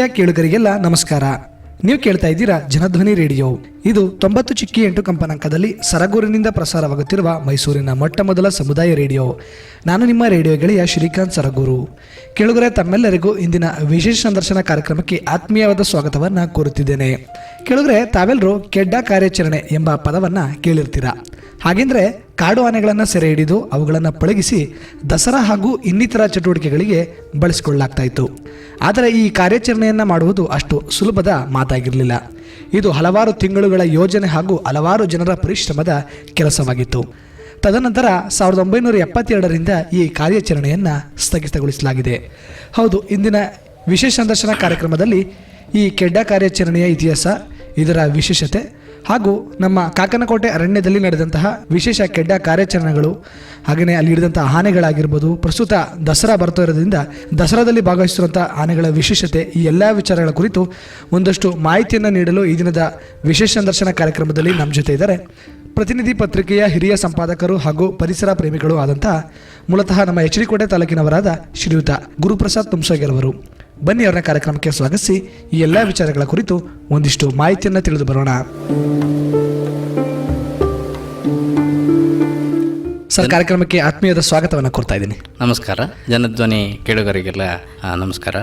ಪ್ರೀತಿಯ ಕೇಳುಗರಿಗೆಲ್ಲ ನಮಸ್ಕಾರ. ನೀವು ಕೇಳ್ತಾ ಇದ್ದೀರಾ ಜನಧ್ವನಿ ರೇಡಿಯೋ. ಇದು ತೊಂಬತ್ತು ಚಿಕ್ಕಿ ಎಂಟು ಕಂಪನಾಂಕದಲ್ಲಿ ಸರಗೂರಿನಿಂದ ಪ್ರಸಾರವಾಗುತ್ತಿರುವ ಮೈಸೂರಿನ ಮೊಟ್ಟ ಮೊದಲ ಸಮುದಾಯ ರೇಡಿಯೋ. ನಾನು ನಿಮ್ಮ ರೇಡಿಯೋ ಗೆಳೆಯ ಶ್ರೀಕಾಂತ್ ಸರಗೂರು. ಕೇಳುಗರೆ, ತಮ್ಮೆಲ್ಲರಿಗೂ ಇಂದಿನ ವಿಶೇಷ ಸಂದರ್ಶನ ಕಾರ್ಯಕ್ರಮಕ್ಕೆ ಆತ್ಮೀಯವಾದ ಸ್ವಾಗತವನ್ನು ಕೋರುತ್ತಿದ್ದೇನೆ. ಕೇಳುಗರೆ ತಾವೆಲ್ಲರೂ ಕೆಡ್ಡ ಕಾರ್ಯಾಚರಣೆ ಎಂಬ ಪದವನ್ನು ಕೇಳಿರ್ತೀರಾ. ಹಾಗೆಂದರೆ ಕಾಡು ಆನೆಗಳನ್ನು ಸೆರೆ ಹಿಡಿದು ಅವುಗಳನ್ನು ಪಳಗಿಸಿ ದಸರಾ ಹಾಗೂ ಇನ್ನಿತರ ಚಟುವಟಿಕೆಗಳಿಗೆ ಬಳಸಿಕೊಳ್ಳಲಾಗ್ತಾ ಇತ್ತು. ಆದರೆ ಈ ಕಾರ್ಯಾಚರಣೆಯನ್ನು ಮಾಡುವುದು ಅಷ್ಟು ಸುಲಭದ ಮಾತಾಗಿರಲಿಲ್ಲ. ಇದು ಹಲವಾರು ತಿಂಗಳುಗಳ ಯೋಜನೆ ಹಾಗೂ ಹಲವಾರು ಜನರ ಪರಿಶ್ರಮದ ಕೆಲಸವಾಗಿತ್ತು. ತದನಂತರ ಸಾವಿರದ ಒಂಬೈನೂರ ಎಪ್ಪತ್ತೆರಡರಿಂದ ಈ ಕಾರ್ಯಾಚರಣೆಯನ್ನು ಸ್ಥಗಿತಗೊಳಿಸಲಾಗಿದೆ. ಹೌದು, ಇಂದಿನ ವಿಶೇಷ ಸಂದರ್ಶನ ಕಾರ್ಯಕ್ರಮದಲ್ಲಿ ಈ ಕೆಡ್ಡ ಕಾರ್ಯಾಚರಣೆಯ ಇತಿಹಾಸ ಇದರ ವಿಶೇಷತೆ ಹಾಗೂ ನಮ್ಮ ಕಾಕನಕೋಟೆ ಅರಣ್ಯದಲ್ಲಿ ನಡೆದಂತಹ ವಿಶೇಷ ಕೆಡ್ಡ ಕಾರ್ಯಾಚರಣೆಗಳು ಹಾಗೆಯೇ ಅಲ್ಲಿ ಹಿಡಿದಂಥ ಆನೆಗಳಾಗಿರ್ಬೋದು, ಪ್ರಸ್ತುತ ದಸರಾ ಬರ್ತಾ ಇರೋದ್ರಿಂದ ದಸರಾದಲ್ಲಿ ಭಾಗವಹಿಸಿರುವಂಥ ಆನೆಗಳ ವಿಶೇಷತೆ, ಈ ಎಲ್ಲ ವಿಚಾರಗಳ ಕುರಿತು ಒಂದಷ್ಟು ಮಾಹಿತಿಯನ್ನು ನೀಡಲು ಈ ದಿನದ ವಿಶೇಷ ಸಂದರ್ಶನ ಕಾರ್ಯಕ್ರಮದಲ್ಲಿ ನಮ್ಮ ಜೊತೆ ಇದ್ದಾರೆ. ಪ್ರತಿನಿಧಿ ಪತ್ರಿಕೆಯ ಹಿರಿಯ ಸಂಪಾದಕರು ಹಾಗೂ ಪರಿಸರ ಪ್ರೇಮಿಗಳು ಆದಂತಹ ಮೂಲತಃ ನಮ್ಮ ಎಚ್ ಡಿ ಕೋಟೆ ತಾಲೂಕಿನವರಾದ ಶ್ರೀಯುತ ಗುರುಪ್ರಸಾದ್ ತುಮ್ಸೋಗಿರವರು ಬನ್ನಿ ಅವರ ಕಾರ್ಯಕ್ರಮಕ್ಕೆ ಸ್ವಾಗತಿಸಿ. ಈ ಎಲ್ಲ ವಿಚಾರಗಳ ಕುರಿತು ಒಂದಿಷ್ಟು ಮಾಹಿತಿಯನ್ನು ತಿಳಿದು ಬರೋಣ. ಸರ್ ಕಾರ್ಯಕ್ರಮಕ್ಕೆ ಆತ್ಮೀಯದ ಸ್ವಾಗತವನ್ನು ಕೊಡ್ತಾ ಇದ್ದೀನಿ. ನಮಸ್ಕಾರ. ಜನಧ್ವನಿ ಕೇಳುಗರಿಗೆಲ್ಲ ನಮಸ್ಕಾರ.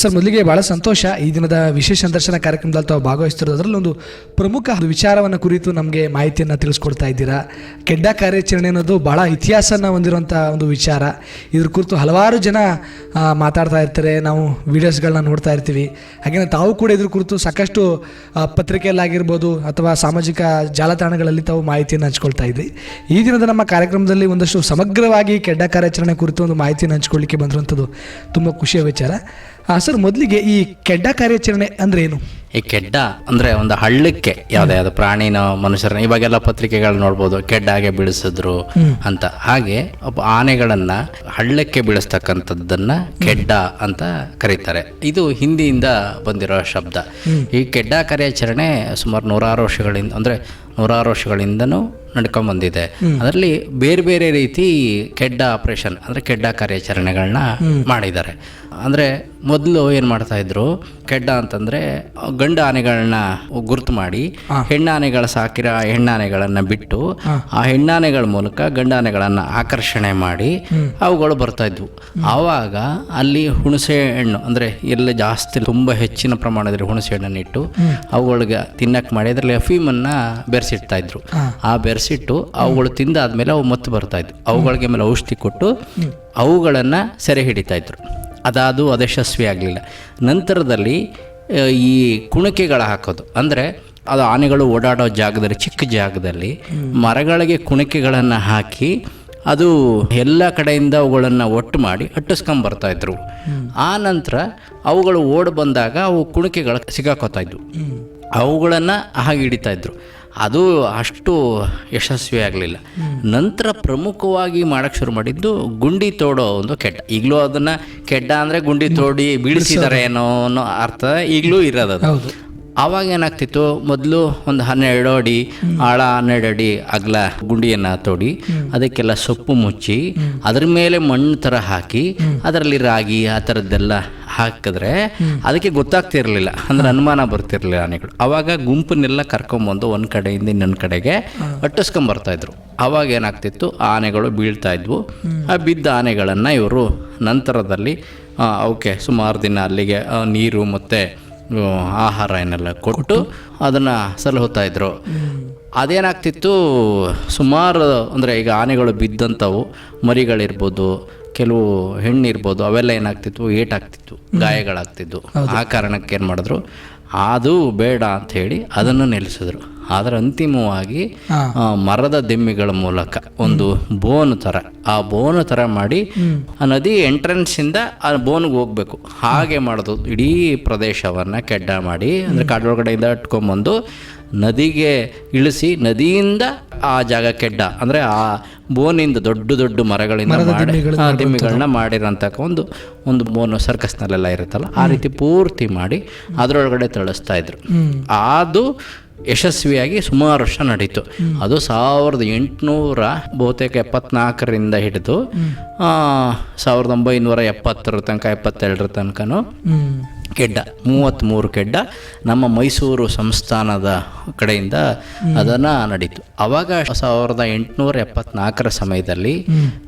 ಸರ್, ಮೊದಲಿಗೆ ಬಹಳ ಸಂತೋಷ ಈ ದಿನದ ವಿಶೇಷ ಸಂದರ್ಶನ ಕಾರ್ಯಕ್ರಮದಲ್ಲಿ ತಾವು ಭಾಗವಹಿಸ್ತಿರೋದು. ಅದರಲ್ಲಿ ಒಂದು ಪ್ರಮುಖ ವಿಚಾರವನ್ನು ಕುರಿತು ನಮಗೆ ಮಾಹಿತಿಯನ್ನು ತಿಳಿಸ್ಕೊಡ್ತಾ ಇದ್ದೀರಾ? ಕೆಡ್ಡ ಕಾರ್ಯಾಚರಣೆ ಅನ್ನೋದು ಬಹಳ ಇತಿಹಾಸನ ಹೊಂದಿರುವಂಥ ಒಂದು ವಿಚಾರ. ಇದ್ರ ಕುರಿತು ಹಲವಾರು ಜನ ಮಾತಾಡ್ತಾ ಇರ್ತಾರೆ, ನಾವು ವಿಡಿಯೋಸ್ಗಳನ್ನ ನೋಡ್ತಾ ಇರ್ತೀವಿ. ಹಾಗೆಯೇ ತಾವು ಕೂಡ ಇದ್ರ ಕುರಿತು ಸಾಕಷ್ಟು ಪತ್ರಿಕೆಯಲ್ಲಾಗಿರ್ಬೋದು ಅಥವಾ ಸಾಮಾಜಿಕ ಜಾಲತಾಣಗಳಲ್ಲಿ ತಾವು ಮಾಹಿತಿಯನ್ನು ಹಂಚ್ಕೊಳ್ತಾ ಇದ್ರಿ. ಈ ದಿನದ ನಮ್ಮ ಕಾರ್ಯಕ್ರಮದಲ್ಲಿ ಒಂದಷ್ಟು ಸಮಗ್ರವಾಗಿ ಕೆಡ್ಡ ಕಾರ್ಯಾಚರಣೆ ಕುರಿತು ಒಂದು ಮಾಹಿತಿಯನ್ನು ಹಂಚ್ಕೊಳ್ಳಿಕ್ಕೆ ಬಂದಿರುವಂಥದ್ದು ತುಂಬ ಖುಷಿಯ ವಿಚಾರ. ಸರ್ ಮೊದಲಿಗೆ ಈ ಕೆಡ್ಡ ಕಾರ್ಯಾಚರಣೆ ಅಂದ್ರೆ ಏನು? ಈ ಕೆಡ್ಡ ಅಂದ್ರೆ ಒಂದು ಹಳ್ಳಕ್ಕೆ ಯಾವುದೇ ಯಾವ್ದು ಪ್ರಾಣಿನ ಮನುಷ್ಯರನ್ನ ಇವಾಗೆಲ್ಲ ಪತ್ರಿಕೆಗಳು ನೋಡ್ಬೋದು. ಕೆಡ್ಡಾಗೆ ಬಿಡಿಸಿದ್ರು ಅಂತ. ಹಾಗೆ ಒಬ್ಬ ಆನೆಗಳನ್ನ ಹಳ್ಳಕ್ಕೆ ಬೀಳಿಸ್ತಕ್ಕಂಥದ್ದನ್ನ ಕೆಡ್ಡ ಅಂತ ಕರೀತಾರೆ. ಇದು ಹಿಂದಿಯಿಂದ ಬಂದಿರೋ ಶಬ್ದ. ಈ ಕೆಡ್ಡ ಕಾರ್ಯಾಚರಣೆ ಸುಮಾರು ನೂರಾರು ವರ್ಷಗಳಿಂದ ಅಂದ್ರೆ ನೂರಾರು ವರ್ಷಗಳಿಂದನೂ ನಡ್ಕೊಂಡ್ ಬಂದಿದೆ ಅದರಲ್ಲಿ ಬೇರೆ ಬೇರೆ ರೀತಿ ಕೆಡ್ಡ ಆಪರೇಷನ್ ಅಂದ್ರೆ ಕೆಡ್ಡ ಕಾರ್ಯಾಚರಣೆಗಳನ್ನ ಮಾಡಿದ್ದಾರೆ. ಅಂದ್ರೆ ಮೊದಲು ಏನ್ ಮಾಡ್ತಾ ಇದ್ರು ಕೆಡ್ಡ ಅಂತಂದ್ರೆ ಗಂಡ ಆನೆಗಳನ್ನ ಗುರುತು ಮಾಡಿ ಹೆಣ್ಣಾನೆಗಳ ಸಾಕಿರೋ ಹೆಣ್ಣಾನೆಗಳನ್ನ ಬಿಟ್ಟು ಆ ಹೆಣ್ಣಾನೆಗಳ ಮೂಲಕ ಗಂಡಾನೆಗಳನ್ನ ಆಕರ್ಷಣೆ ಮಾಡಿ ಅವುಗಳು ಬರ್ತಾ ಇದ್ವು. ಆವಾಗ ಅಲ್ಲಿ ಹುಣಸೆ ಹಣ್ಣು ಅಂದ್ರೆ ಎಲ್ಲ ಜಾಸ್ತಿ ತುಂಬಾ ಹೆಚ್ಚಿನ ಪ್ರಮಾಣದಲ್ಲಿ ಹುಣಸೆ ಹಣ್ಣನ್ನು ಇಟ್ಟು ಅವುಗಳಿಗೆ ತಿನ್ನಕ್ ಮಾಡಿ ಅದರಲ್ಲಿ ಅಫೀಮನ್ನ ಬೆರೆಸಿಡ್ತಾ ಇದ್ರು. ಆ ಬೆರೆಸಿಟ್ಟು ಅವುಗಳು ತಿಂದಾದ್ಮೇಲೆ ಅವು ಮತ್ತೆ ಬರ್ತಾ ಇದ್ವು. ಅವುಗಳಿಗೆ ಮೇಲೆ ಔಷಧಿ ಕೊಟ್ಟು ಅವುಗಳನ್ನು ಸೆರೆ ಹಿಡಿತಾ ಇದ್ರು. ಅದಾದು ಅದಶಸ್ವಿ ಆಗಲಿಲ್ಲ. ನಂತರದಲ್ಲಿ ಈ ಕುಣಿಕೆಗಳ ಹಾಕೋದು. ಅಂದರೆ ಅದು ಆನೆಗಳು ಓಡಾಡೋ ಜಾಗದಲ್ಲಿ, ಚಿಕ್ಕ ಜಾಗದಲ್ಲಿ ಮರಗಳಿಗೆ ಕುಣಿಕೆಗಳನ್ನು ಹಾಕಿ ಅದು ಎಲ್ಲ ಕಡೆಯಿಂದ ಅವುಗಳನ್ನು ಒಟ್ಟು ಮಾಡಿ ಅಟ್ಟಿಸ್ಕೊಂಬರ್ತಾ ಇದ್ರು. ಆ ನಂತರ ಅವುಗಳು ಓಡ್ ಬಂದಾಗ ಅವು ಕುಣಿಕೆಗಳು ಸಿಗಾಕೋತಾ ಇದ್ವು. ಅವುಗಳನ್ನು ಹಾಗೆ ಹಿಡಿತಾ ಇದ್ರು. ಅದು ಅಷ್ಟು ಯಶಸ್ವಿ ಆಗಲಿಲ್ಲ. ನಂತರ ಪ್ರಮುಖವಾಗಿ ಮಾಡೋಕ್ಕೆ ಶುರು ಮಾಡಿದ್ದು ಗುಂಡಿ ತೋಡೋ ಒಂದು ಕೆಡ್ಡ ಈಗಲೂ ಅದನ್ನು ಕೆಡ್ಡ ಅಂದರೆ ಗುಂಡಿ ತೋಡಿ ಬೀಳಿಸಿದ್ದಾರೆ ಏನೋ ಅನ್ನೋ ಅರ್ಥ ಈಗಲೂ ಇರೋದು ಆವಾಗ ಏನಾಗ್ತಿತ್ತು? ಮೊದಲು ಒಂದು ಹನ್ನೆರಡು ಅಡಿ, ಆಳ ಹನ್ನೆರಡು ಅಡಿ ಅಗಲ ಗುಂಡಿಯನ್ನು ತೋಡಿ, ಅದಕ್ಕೆಲ್ಲ ಸೊಪ್ಪು ಮುಚ್ಚಿ, ಅದ್ರ ಮೇಲೆ ಮಣ್ಣು ಥರ ಹಾಕಿ, ಅದರಲ್ಲಿ ರಾಗಿ ಆ ಥರದ್ದೆಲ್ಲ ಹಾಕಿದ್ರೆ ಅದಕ್ಕೆ ಗೊತ್ತಾಗ್ತಿರ್ಲಿಲ್ಲ. ಅಂದ್ರೆ ಅನುಮಾನ ಬರ್ತಿರ್ಲಿಲ್ಲ ಆನೆಗಳು ಅವಾಗ ಗುಂಪನ್ನೆಲ್ಲ ಕರ್ಕೊಂಬಂದು ಒಂದು ಕಡೆಯಿಂದ ಇನ್ನೊಂದು ಕಡೆಗೆ ಅಟ್ಟಿಸ್ಕೊಂಬರ್ತಾ ಇದ್ರು. ಅವಾಗ ಏನಾಗ್ತಿತ್ತು? ಆನೆಗಳು ಬೀಳ್ತಾ ಇದ್ವು. ಆ ಬಿದ್ದ ಆನೆಗಳನ್ನು ಇವರು ನಂತರದಲ್ಲಿ ಅವಕ್ಕೆ ಸುಮಾರು ದಿನ ಅಲ್ಲಿಗೆ ನೀರು ಮತ್ತು ಆಹಾರ ಏನೆಲ್ಲ ಕೊಟ್ಟು ಅದನ್ನು ಸಲಹುತ್ತಾ ಇದ್ರು. ಅದೇನಾಗ್ತಿತ್ತು ಸುಮಾರು ಅಂದರೆ ಈಗ ಆನೆಗಳು ಬಿದ್ದಂಥವು ಮರಿಗಳಿರ್ಬೋದು ಕೆಲವು ಹೆಣ್ಣಿರ್ಬೋದು ಅವೆಲ್ಲ ಏನಾಗ್ತಿತ್ತು ಏಟಾಗ್ತಿತ್ತು ಗಾಯಗಳಾಗ್ತಿದ್ದು. ಆ ಕಾರಣಕ್ಕೆ ಏನು ಮಾಡಿದ್ರು ಅದು ಬೇಡ ಅಂತ ಹೇಳಿ ಅದನ್ನು ನಿಲ್ಲಿಸಿದ್ರು. ಆದರೆ ಅಂತಿಮವಾಗಿ ಮರದ ದಿಮ್ಮಿಗಳ ಮೂಲಕ ಒಂದು ಬೋನ್ ಥರ ಆ ಬೋನ್ ಥರ ಮಾಡಿ ಆ ನದಿ ಎಂಟ್ರೆನ್ಸಿಂದ ಆ ಬೋನ್ಗೆ ಹೋಗ್ಬೇಕು. ಹಾಗೆ ಮಾಡೋದು ಇಡೀ ಪ್ರದೇಶವನ್ನು ಕೆಡ್ಡ ಮಾಡಿ ಅಂದರೆ ಕಾಡೊಳಗಡೆಯಿಂದ ಇಟ್ಕೊಂಬಂದು ನದಿಗೆ ಇಳಿಸಿ ನದಿಯಿಂದ ಆ ಜಾಗ ಕೆಡ್ಡ. ಅಂದರೆ ಆ ಬೋನಿಂದ ದೊಡ್ಡ ದೊಡ್ಡ ಮರಗಳಿಂದ ಮಾಡಿ ಆ ದಿಮ್ಮಿಗಳನ್ನ ಮಾಡಿರೋಂಥ ಒಂದು ಒಂದು ಬೋನು ಸರ್ಕಸ್ನಲ್ಲೆಲ್ಲ ಇರುತ್ತಲ್ಲ ಆ ರೀತಿ ಪೂರ್ತಿ ಮಾಡಿ ಅದರೊಳಗಡೆ ತಳಿಸ್ತಾ ಇದ್ರು. ಅದು ಯಶಸ್ವಿಯಾಗಿ ಸುಮಾರು ವರ್ಷ ನಡೀತು. ಅದು ಸಾವಿರದ ಎಂಟುನೂರ ಬಹುತೇಕ ಎಪ್ಪತ್ನಾಲ್ಕರಿಂದ ಹಿಡಿದು ಸಾವಿರದ ಒಂಬೈನೂರ ಎಪ್ಪತ್ತರ ತನಕ ಎಪ್ಪತ್ತೆರಡರ ತನಕನೂ ಕೆಡ್ಡ ಮೂವತ್ತ್ಮೂರು ಕೆಡ್ಡ ನಮ್ಮ ಮೈಸೂರು ಸಂಸ್ಥಾನದ ಕಡೆಯಿಂದ ಅದನ್ನು ನಡೀತು. ಅವಾಗ ಸಾವಿರದ ಎಂಟುನೂರ ಎಪ್ಪತ್ನಾಲ್ಕರ ಸಮಯದಲ್ಲಿ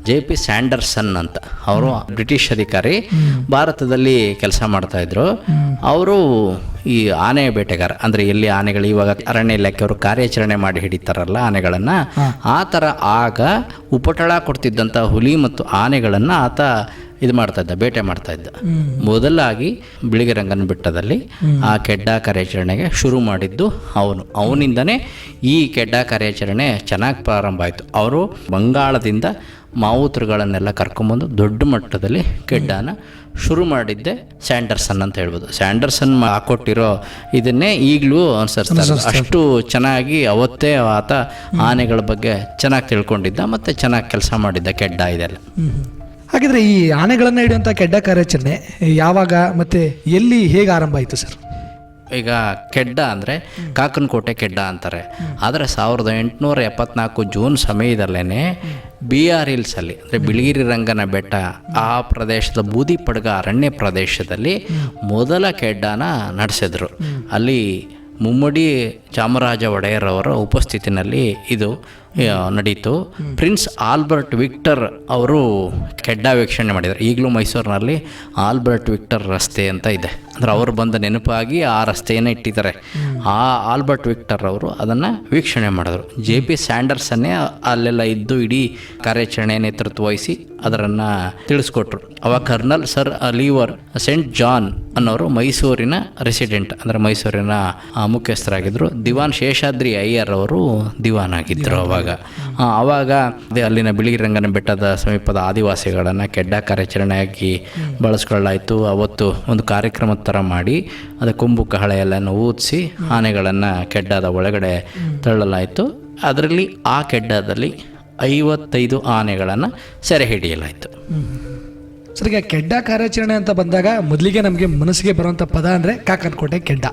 ಜೆ ಪಿ ಸ್ಯಾಂಡರ್ಸನ್ ಅಂತ ಅವರು ಬ್ರಿಟಿಷ್ ಅಧಿಕಾರಿ ಭಾರತದಲ್ಲಿ ಕೆಲಸ ಮಾಡ್ತಾಯಿದ್ರು ಅವರು ಈ ಆನೆ ಬೇಟೆಗಾರ ಅಂದರೆ ಎಲ್ಲಿ ಆನೆಗಳು ಇವಾಗ ಅರಣ್ಯ ಇಲಾಖೆಯವರು ಕಾರ್ಯಾಚರಣೆ ಮಾಡಿ ಹಿಡಿತಾರಲ್ಲ ಆನೆಗಳನ್ನು ಆ ಥರ ಆಗ ಉಪಟಳ ಕೊಡ್ತಿದ್ದಂಥ ಹುಲಿ ಮತ್ತು ಆನೆಗಳನ್ನು ಆತ ಇದು ಮಾಡ್ತಾ ಇದ್ದ ಬೇಟೆ ಮಾಡ್ತಾ ಇದ್ದ. ಮೊದಲಾಗಿ ಬಿಳಿಗಿರಂಗನ ಬೆಟ್ಟದಲ್ಲಿ ಆ ಕೆಡ್ಡ ಕಾರ್ಯಾಚರಣೆಗೆ ಶುರು ಮಾಡಿದ್ದು ಅವನು. ಅವನಿಂದನೇ ಈ ಕೆಡ್ಡ ಕಾರ್ಯಾಚರಣೆ ಚೆನ್ನಾಗಿ ಪ್ರಾರಂಭ ಆಯಿತು. ಅವರು ಬಂಗಾಳದಿಂದ ಮಾವುತರುಗಳನ್ನೆಲ್ಲ ಕರ್ಕೊಂಬಂದು ದೊಡ್ಡ ಮಟ್ಟದಲ್ಲಿ ಕೆಡ್ಡಾನ ಶುರು ಮಾಡಿದ್ದೆ ಸ್ಯಾಂಡರ್ಸನ್ ಅಂತ ಹೇಳ್ಬೋದು. ಸ್ಯಾಂಡರ್ಸನ್ ಹಾಕೊಟ್ಟಿರೋ ಇದನ್ನೇ ಈಗಲೂ ಅನುಸರಿಸ್ತಾರೆ ಅಷ್ಟು ಚೆನ್ನಾಗಿ ಅವತ್ತೇ ಆತ ಆನೆಗಳ ಬಗ್ಗೆ ಚೆನ್ನಾಗಿ ತಿಳ್ಕೊಂಡಿದ್ದ ಮತ್ತು ಚೆನ್ನಾಗಿ ಕೆಲಸ ಮಾಡಿದ್ದ ಕೆಡ್ಡ ಇದೆಲ್ಲ. ಹಾಗಿದ್ರೆ ಈ ಆನೆಗಳನ್ನು ಹಿಡಿಯುವಂಥ ಕೆಡ್ಡ ಕಾರ್ಯಾಚರಣೆ ಯಾವಾಗ ಮತ್ತೆ ಎಲ್ಲಿ ಹೇಗೆ ಆರಂಭ ಆಯಿತು ಸರ್? ಈಗ ಕೆಡ್ಡ ಅಂದರೆ ಕಾಕನಕೋಟೆ ಕೆಡ್ಡ ಅಂತಾರೆ. ಆದರೆ ಸಾವಿರದ ಎಂಟುನೂರ ಎಪ್ಪತ್ನಾಲ್ಕು ಜೂನ್ ಸಮಯದಲ್ಲೇ ಬಿ ಆರ್ ಹಿಲ್ಸಲ್ಲಿ ಅಂದರೆ ಬಿಳಿಗಿರಿ ರಂಗನ ಬೆಟ್ಟ ಆ ಪ್ರದೇಶದ ಬೂದಿ ಪಡ್ಗ ಅರಣ್ಯ ಪ್ರದೇಶದಲ್ಲಿ ಮೊದಲ ಕೆಡ್ಡನ ನಡೆಸಿದ್ರು. ಅಲ್ಲಿ ಮುಮ್ಮಡಿ ಚಾಮರಾಜ ಒಡೆಯರ್ ಅವರ ಉಪಸ್ಥಿತಿನಲ್ಲಿ ಇದು ನಡೀತು. ಪ್ರಿನ್ಸ್ ಆಲ್ಬರ್ಟ್ ವಿಕ್ಟರ್ ಅವರು ಕೆಡ್ಡ ವೀಕ್ಷಣೆ ಮಾಡಿದರು ಈಗಲೂ ಮೈಸೂರಿನಲ್ಲಿ ಆಲ್ಬರ್ಟ್ ವಿಕ್ಟರ್ ರಸ್ತೆ ಅಂತ ಇದೆ. ಅಂದರೆ ಅವರು ಬಂದ ನೆನಪಾಗಿ ಆ ರಸ್ತೆಯನ್ನು ಇಟ್ಟಿದ್ದಾರೆ. ಆ ಆಲ್ಬರ್ಟ್ ವಿಕ್ಟರ್ ಅವರು ಅದನ್ನು ವೀಕ್ಷಣೆ ಮಾಡಿದ್ರು. ಜೆ ಪಿ ಸ್ಯಾಂಡರ್ಸನ್ನೇ ಅಲ್ಲೆಲ್ಲ ಇದ್ದು ಇಡೀ ಕಾರ್ಯಾಚರಣೆ ನೇತೃತ್ವ ವಹಿಸಿ ಅದರನ್ನು ತಿಳಿಸ್ಕೊಟ್ರು. ಅವಾಗ colonel sir Oliver St John ಅನ್ನೋರು ಮೈಸೂರಿನ ರೆಸಿಡೆಂಟ್, ಅಂದರೆ ಮೈಸೂರಿನ ಮುಖ್ಯಸ್ಥರಾಗಿದ್ದರು ದಿವಾನ್ ಶೇಷಾದ್ರಿ ಅಯ್ಯರ್ ಅವರು ದಿವಾನ್ ಆಗಿದ್ದರು ಅವಾಗ ಆವಾಗ ಅದೇ ಅಲ್ಲಿನ ಬಿಳಿಗಿರಂಗನ ಬೆಟ್ಟದ ಸಮೀಪದ ಆದಿವಾಸಿಗಳನ್ನು ಕೆಡ್ಡ ಕಾರ್ಯಾಚರಣೆಯಾಗಿ ಬಳಸ್ಕೊಳ್ಳಾಯಿತು ಅವತ್ತು ಒಂದು ಕಾರ್ಯಕ್ರಮದ ಥರ ಮಾಡಿ ಅದು ಕೊಂಬು ಕಹಳೆ ಎಲ್ಲನೂ ಊದಿಸಿ ಆನೆಗಳನ್ನು ಕೆಡ್ಡದ ಒಳಗಡೆ ತಳ್ಳಲಾಯಿತು. ಅದರಲ್ಲಿ ಆ ಕೆಡ್ಡದಲ್ಲಿ ಐವತ್ತೈದು ಆನೆಗಳನ್ನು ಸೆರೆ ಹಿಡಿಯಲಾಯಿತು. ಸರ್ ಕೆಡ್ಡ ಕಾರ್ಯಾಚರಣೆ ಅಂತ ಬಂದಾಗ ಮೊದಲಿಗೆ ನಮಗೆ ಮನಸ್ಸಿಗೆ ಬರುವಂಥ ಪದ ಅಂದರೆ ಕಾಕನಕೋಟೆ ಕೆಡ್ಡ.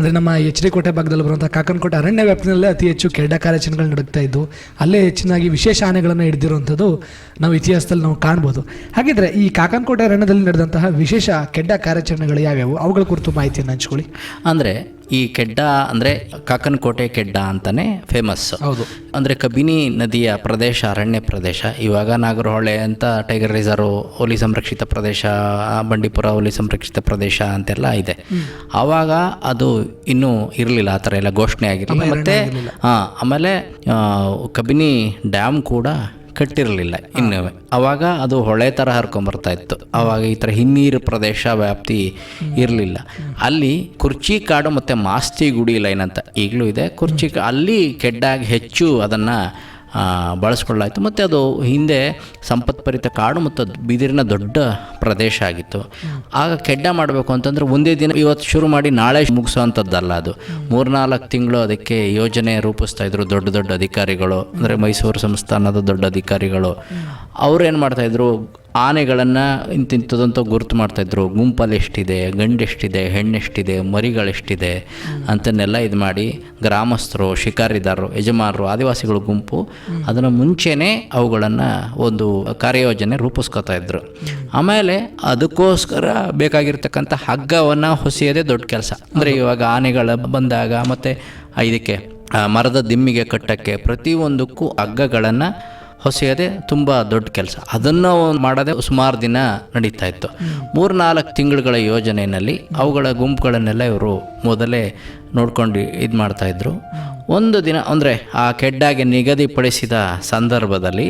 ಅಂದರೆ ನಮ್ಮ ಎಚ್ ಡಿ ಕೋಟೆ ಭಾಗದಲ್ಲಿ ಬರುವಂಥ ಕಾಕನಕೋಟೆ ಅರಣ್ಯ ವ್ಯಾಪ್ತಿನಲ್ಲೇ ಅತಿ ಹೆಚ್ಚು ಕೆಡ್ಡ ಕಾರ್ಯಾಚರಣೆಗಳು ನಡೀತಾ ಇದ್ದು, ಅಲ್ಲೇ ಹೆಚ್ಚಿನಾಗಿ ವಿಶೇಷ ಆನೆಗಳನ್ನು ಹಿಡಿದಿರುವಂಥದ್ದು ನಾವು ಇತಿಹಾಸದಲ್ಲಿ ನಾವು ಕಾಣ್ಬೋದು. ಹಾಗಿದ್ರೆ ಈ ಕಾಕನಕೋಟೆ ಅರಣ್ಯದಲ್ಲಿ ನಡೆದಂತಹ ವಿಶೇಷ ಕೆಡ್ಡ ಕಾರ್ಯಾಚರಣೆಗಳು ಯಾವ್ಯಾವು? ಅವುಗಳ ಕುರಿತು ಮಾಹಿತಿಯನ್ನು ಹಂಚ್ಕೊಳ್ಳಿ. ಅಂದರೆ ಈ ಕೆಡ್ಡ ಅಂದರೆ ಕಾಕನಕೋಟೆ ಕೆಡ್ಡ ಅಂತಲೇ ಫೇಮಸ್ ಹೌದು. ಅಂದರೆ ಕಬಿನಿ ನದಿಯ ಪ್ರದೇಶ ಅರಣ್ಯ ಪ್ರದೇಶ. ಇವಾಗ ನಾಗರಹೊಳೆ ಅಂತ ಟೈಗರ್ ರಿಸರ್ವ್ ಹುಲಿ ಸಂರಕ್ಷಿತ ಪ್ರದೇಶ ಬಂಡೀಪುರ ಹುಲಿ ಸಂರಕ್ಷಿತ ಪ್ರದೇಶ ಅಂತೆಲ್ಲ ಇದೆ. ಆವಾಗ ಅದು ಇನ್ನೂ ಇರಲಿಲ್ಲ ಆ ಥರ ಎಲ್ಲ ಘೋಷಣೆ ಆಗಿರಲಿಲ್ಲ. ಮತ್ತು ಹಾಂ ಆಮೇಲೆ ಕಬಿನಿ ಡ್ಯಾಮ್ ಕೂಡ ಕಟ್ಟಿರಲಿಲ್ಲ ಇನ್ನು ಅವಾಗ ಅದು ಹೊಳೆ ಥರ ಹರ್ಕೊಂಬರ್ತಾ ಇತ್ತು. ಅವಾಗ ಈ ಥರ ಹಿನ್ನೀರು ಪ್ರದೇಶ ವ್ಯಾಪ್ತಿ ಇರಲಿಲ್ಲ. ಅಲ್ಲಿ ಕುರ್ಚಿ ಕಾಡು ಮತ್ತು ಮಾಸ್ತಿ ಗುಡಿ ಲೈನ್ ಅಂತ ಈಗಲೂ ಇದೆ. ಕುರ್ಚಿ ಅಲ್ಲಿ ಕೆಡ್ಡಾಗಿ ಹೆಚ್ಚು ಅದನ್ನು ಬಳಸ್ಕೊಳ್ಳಾಯಿತು ಮತ್ತು ಅದು ಹಿಂದೆ ಸಂಪತ್ಪರಿತ ಕಾಡು ಮತ್ತು ಬಿದಿರಿನ ದೊಡ್ಡ ಪ್ರದೇಶ ಆಗಿತ್ತು. ಆಗ ಕೆಡ್ಡ ಮಾಡಬೇಕು ಅಂತಂದರೆ ಒಂದೇ ದಿನ ಇವತ್ತು ಶುರು ಮಾಡಿ ನಾಳೆ ಮುಗಿಸೋವಂಥದ್ದಲ್ಲ ಅದು. ಮೂರ್ನಾಲ್ಕು ತಿಂಗಳು ಅದಕ್ಕೆ ಯೋಜನೆ ರೂಪಿಸ್ತಾ ಇದ್ರು ದೊಡ್ಡ ದೊಡ್ಡ ಅಧಿಕಾರಿಗಳು. ಅಂದರೆ ಮೈಸೂರು ಸಂಸ್ಥಾನದ ದೊಡ್ಡ ಅಧಿಕಾರಿಗಳು. ಅವ್ರು ಏನು ಮಾಡ್ತಾಯಿದ್ರು ಆನೆಗಳನ್ನು ಇಂತಿಂಥದಂತ ಗುರುತು ಮಾಡ್ತಾಯಿದ್ರು ಗುಂಪಲ್ಲಿ ಎಷ್ಟಿದೆ, ಗಂಡೆಷ್ಟಿದೆ, ಹೆಣ್ಣೆಷ್ಟಿದೆ, ಮರಿಗಳೆಷ್ಟಿದೆ ಅಂತನ್ನೆಲ್ಲ ಇದು ಮಾಡಿ ಗ್ರಾಮಸ್ಥರು, ಶಿಕಾರಿದಾರರು, ಯಜಮಾನರು, ಆದಿವಾಸಿಗಳ ಗುಂಪು ಅದನ್ನು ಮುಂಚೆನೇ ಅವುಗಳನ್ನು ಒಂದು ಕಾರ್ಯಯೋಜನೆ ರೂಪಿಸ್ಕೊತಾ ಇದ್ರು. ಆಮೇಲೆ ಅದಕ್ಕೋಸ್ಕರ ಬೇಕಾಗಿರ್ತಕ್ಕಂಥ ಹಗ್ಗವನ್ನು ಹೊಸಿಯೋದೇ ದೊಡ್ಡ ಕೆಲಸ. ಅಂದರೆ ಇವಾಗ ಆನೆಗಳ ಬಂದಾಗ ಮತ್ತು ಇದಕ್ಕೆ ಮರದ ದಿಮ್ಮಿಗೆ ಕಟ್ಟಕ್ಕೆ ಪ್ರತಿಯೊಂದಕ್ಕೂ ಹಗ್ಗಗಳನ್ನು ಹೊಸೆಯೋದೇ ತುಂಬ ದೊಡ್ಡ ಕೆಲಸ. ಅದನ್ನು ಮಾಡೋದೇ ಸುಮಾರು ದಿನ ನಡೀತಾ ಇತ್ತು. ಮೂರ್ನಾಲ್ಕು ತಿಂಗಳುಗಳ ಯೋಜನೆಯಲ್ಲಿ ಅವುಗಳ ಗುಂಪುಗಳನ್ನೆಲ್ಲ ಇವರು ಮೊದಲೇ ನೋಡ್ಕೊಂಡು ಇದು ಮಾಡ್ತಾಯಿದ್ರು ಒಂದು ದಿನ ಅಂದರೆ ಆ ಕೆಡ್ಡಾಗೆ ನಿಗದಿಪಡಿಸಿದ ಸಂದರ್ಭದಲ್ಲಿ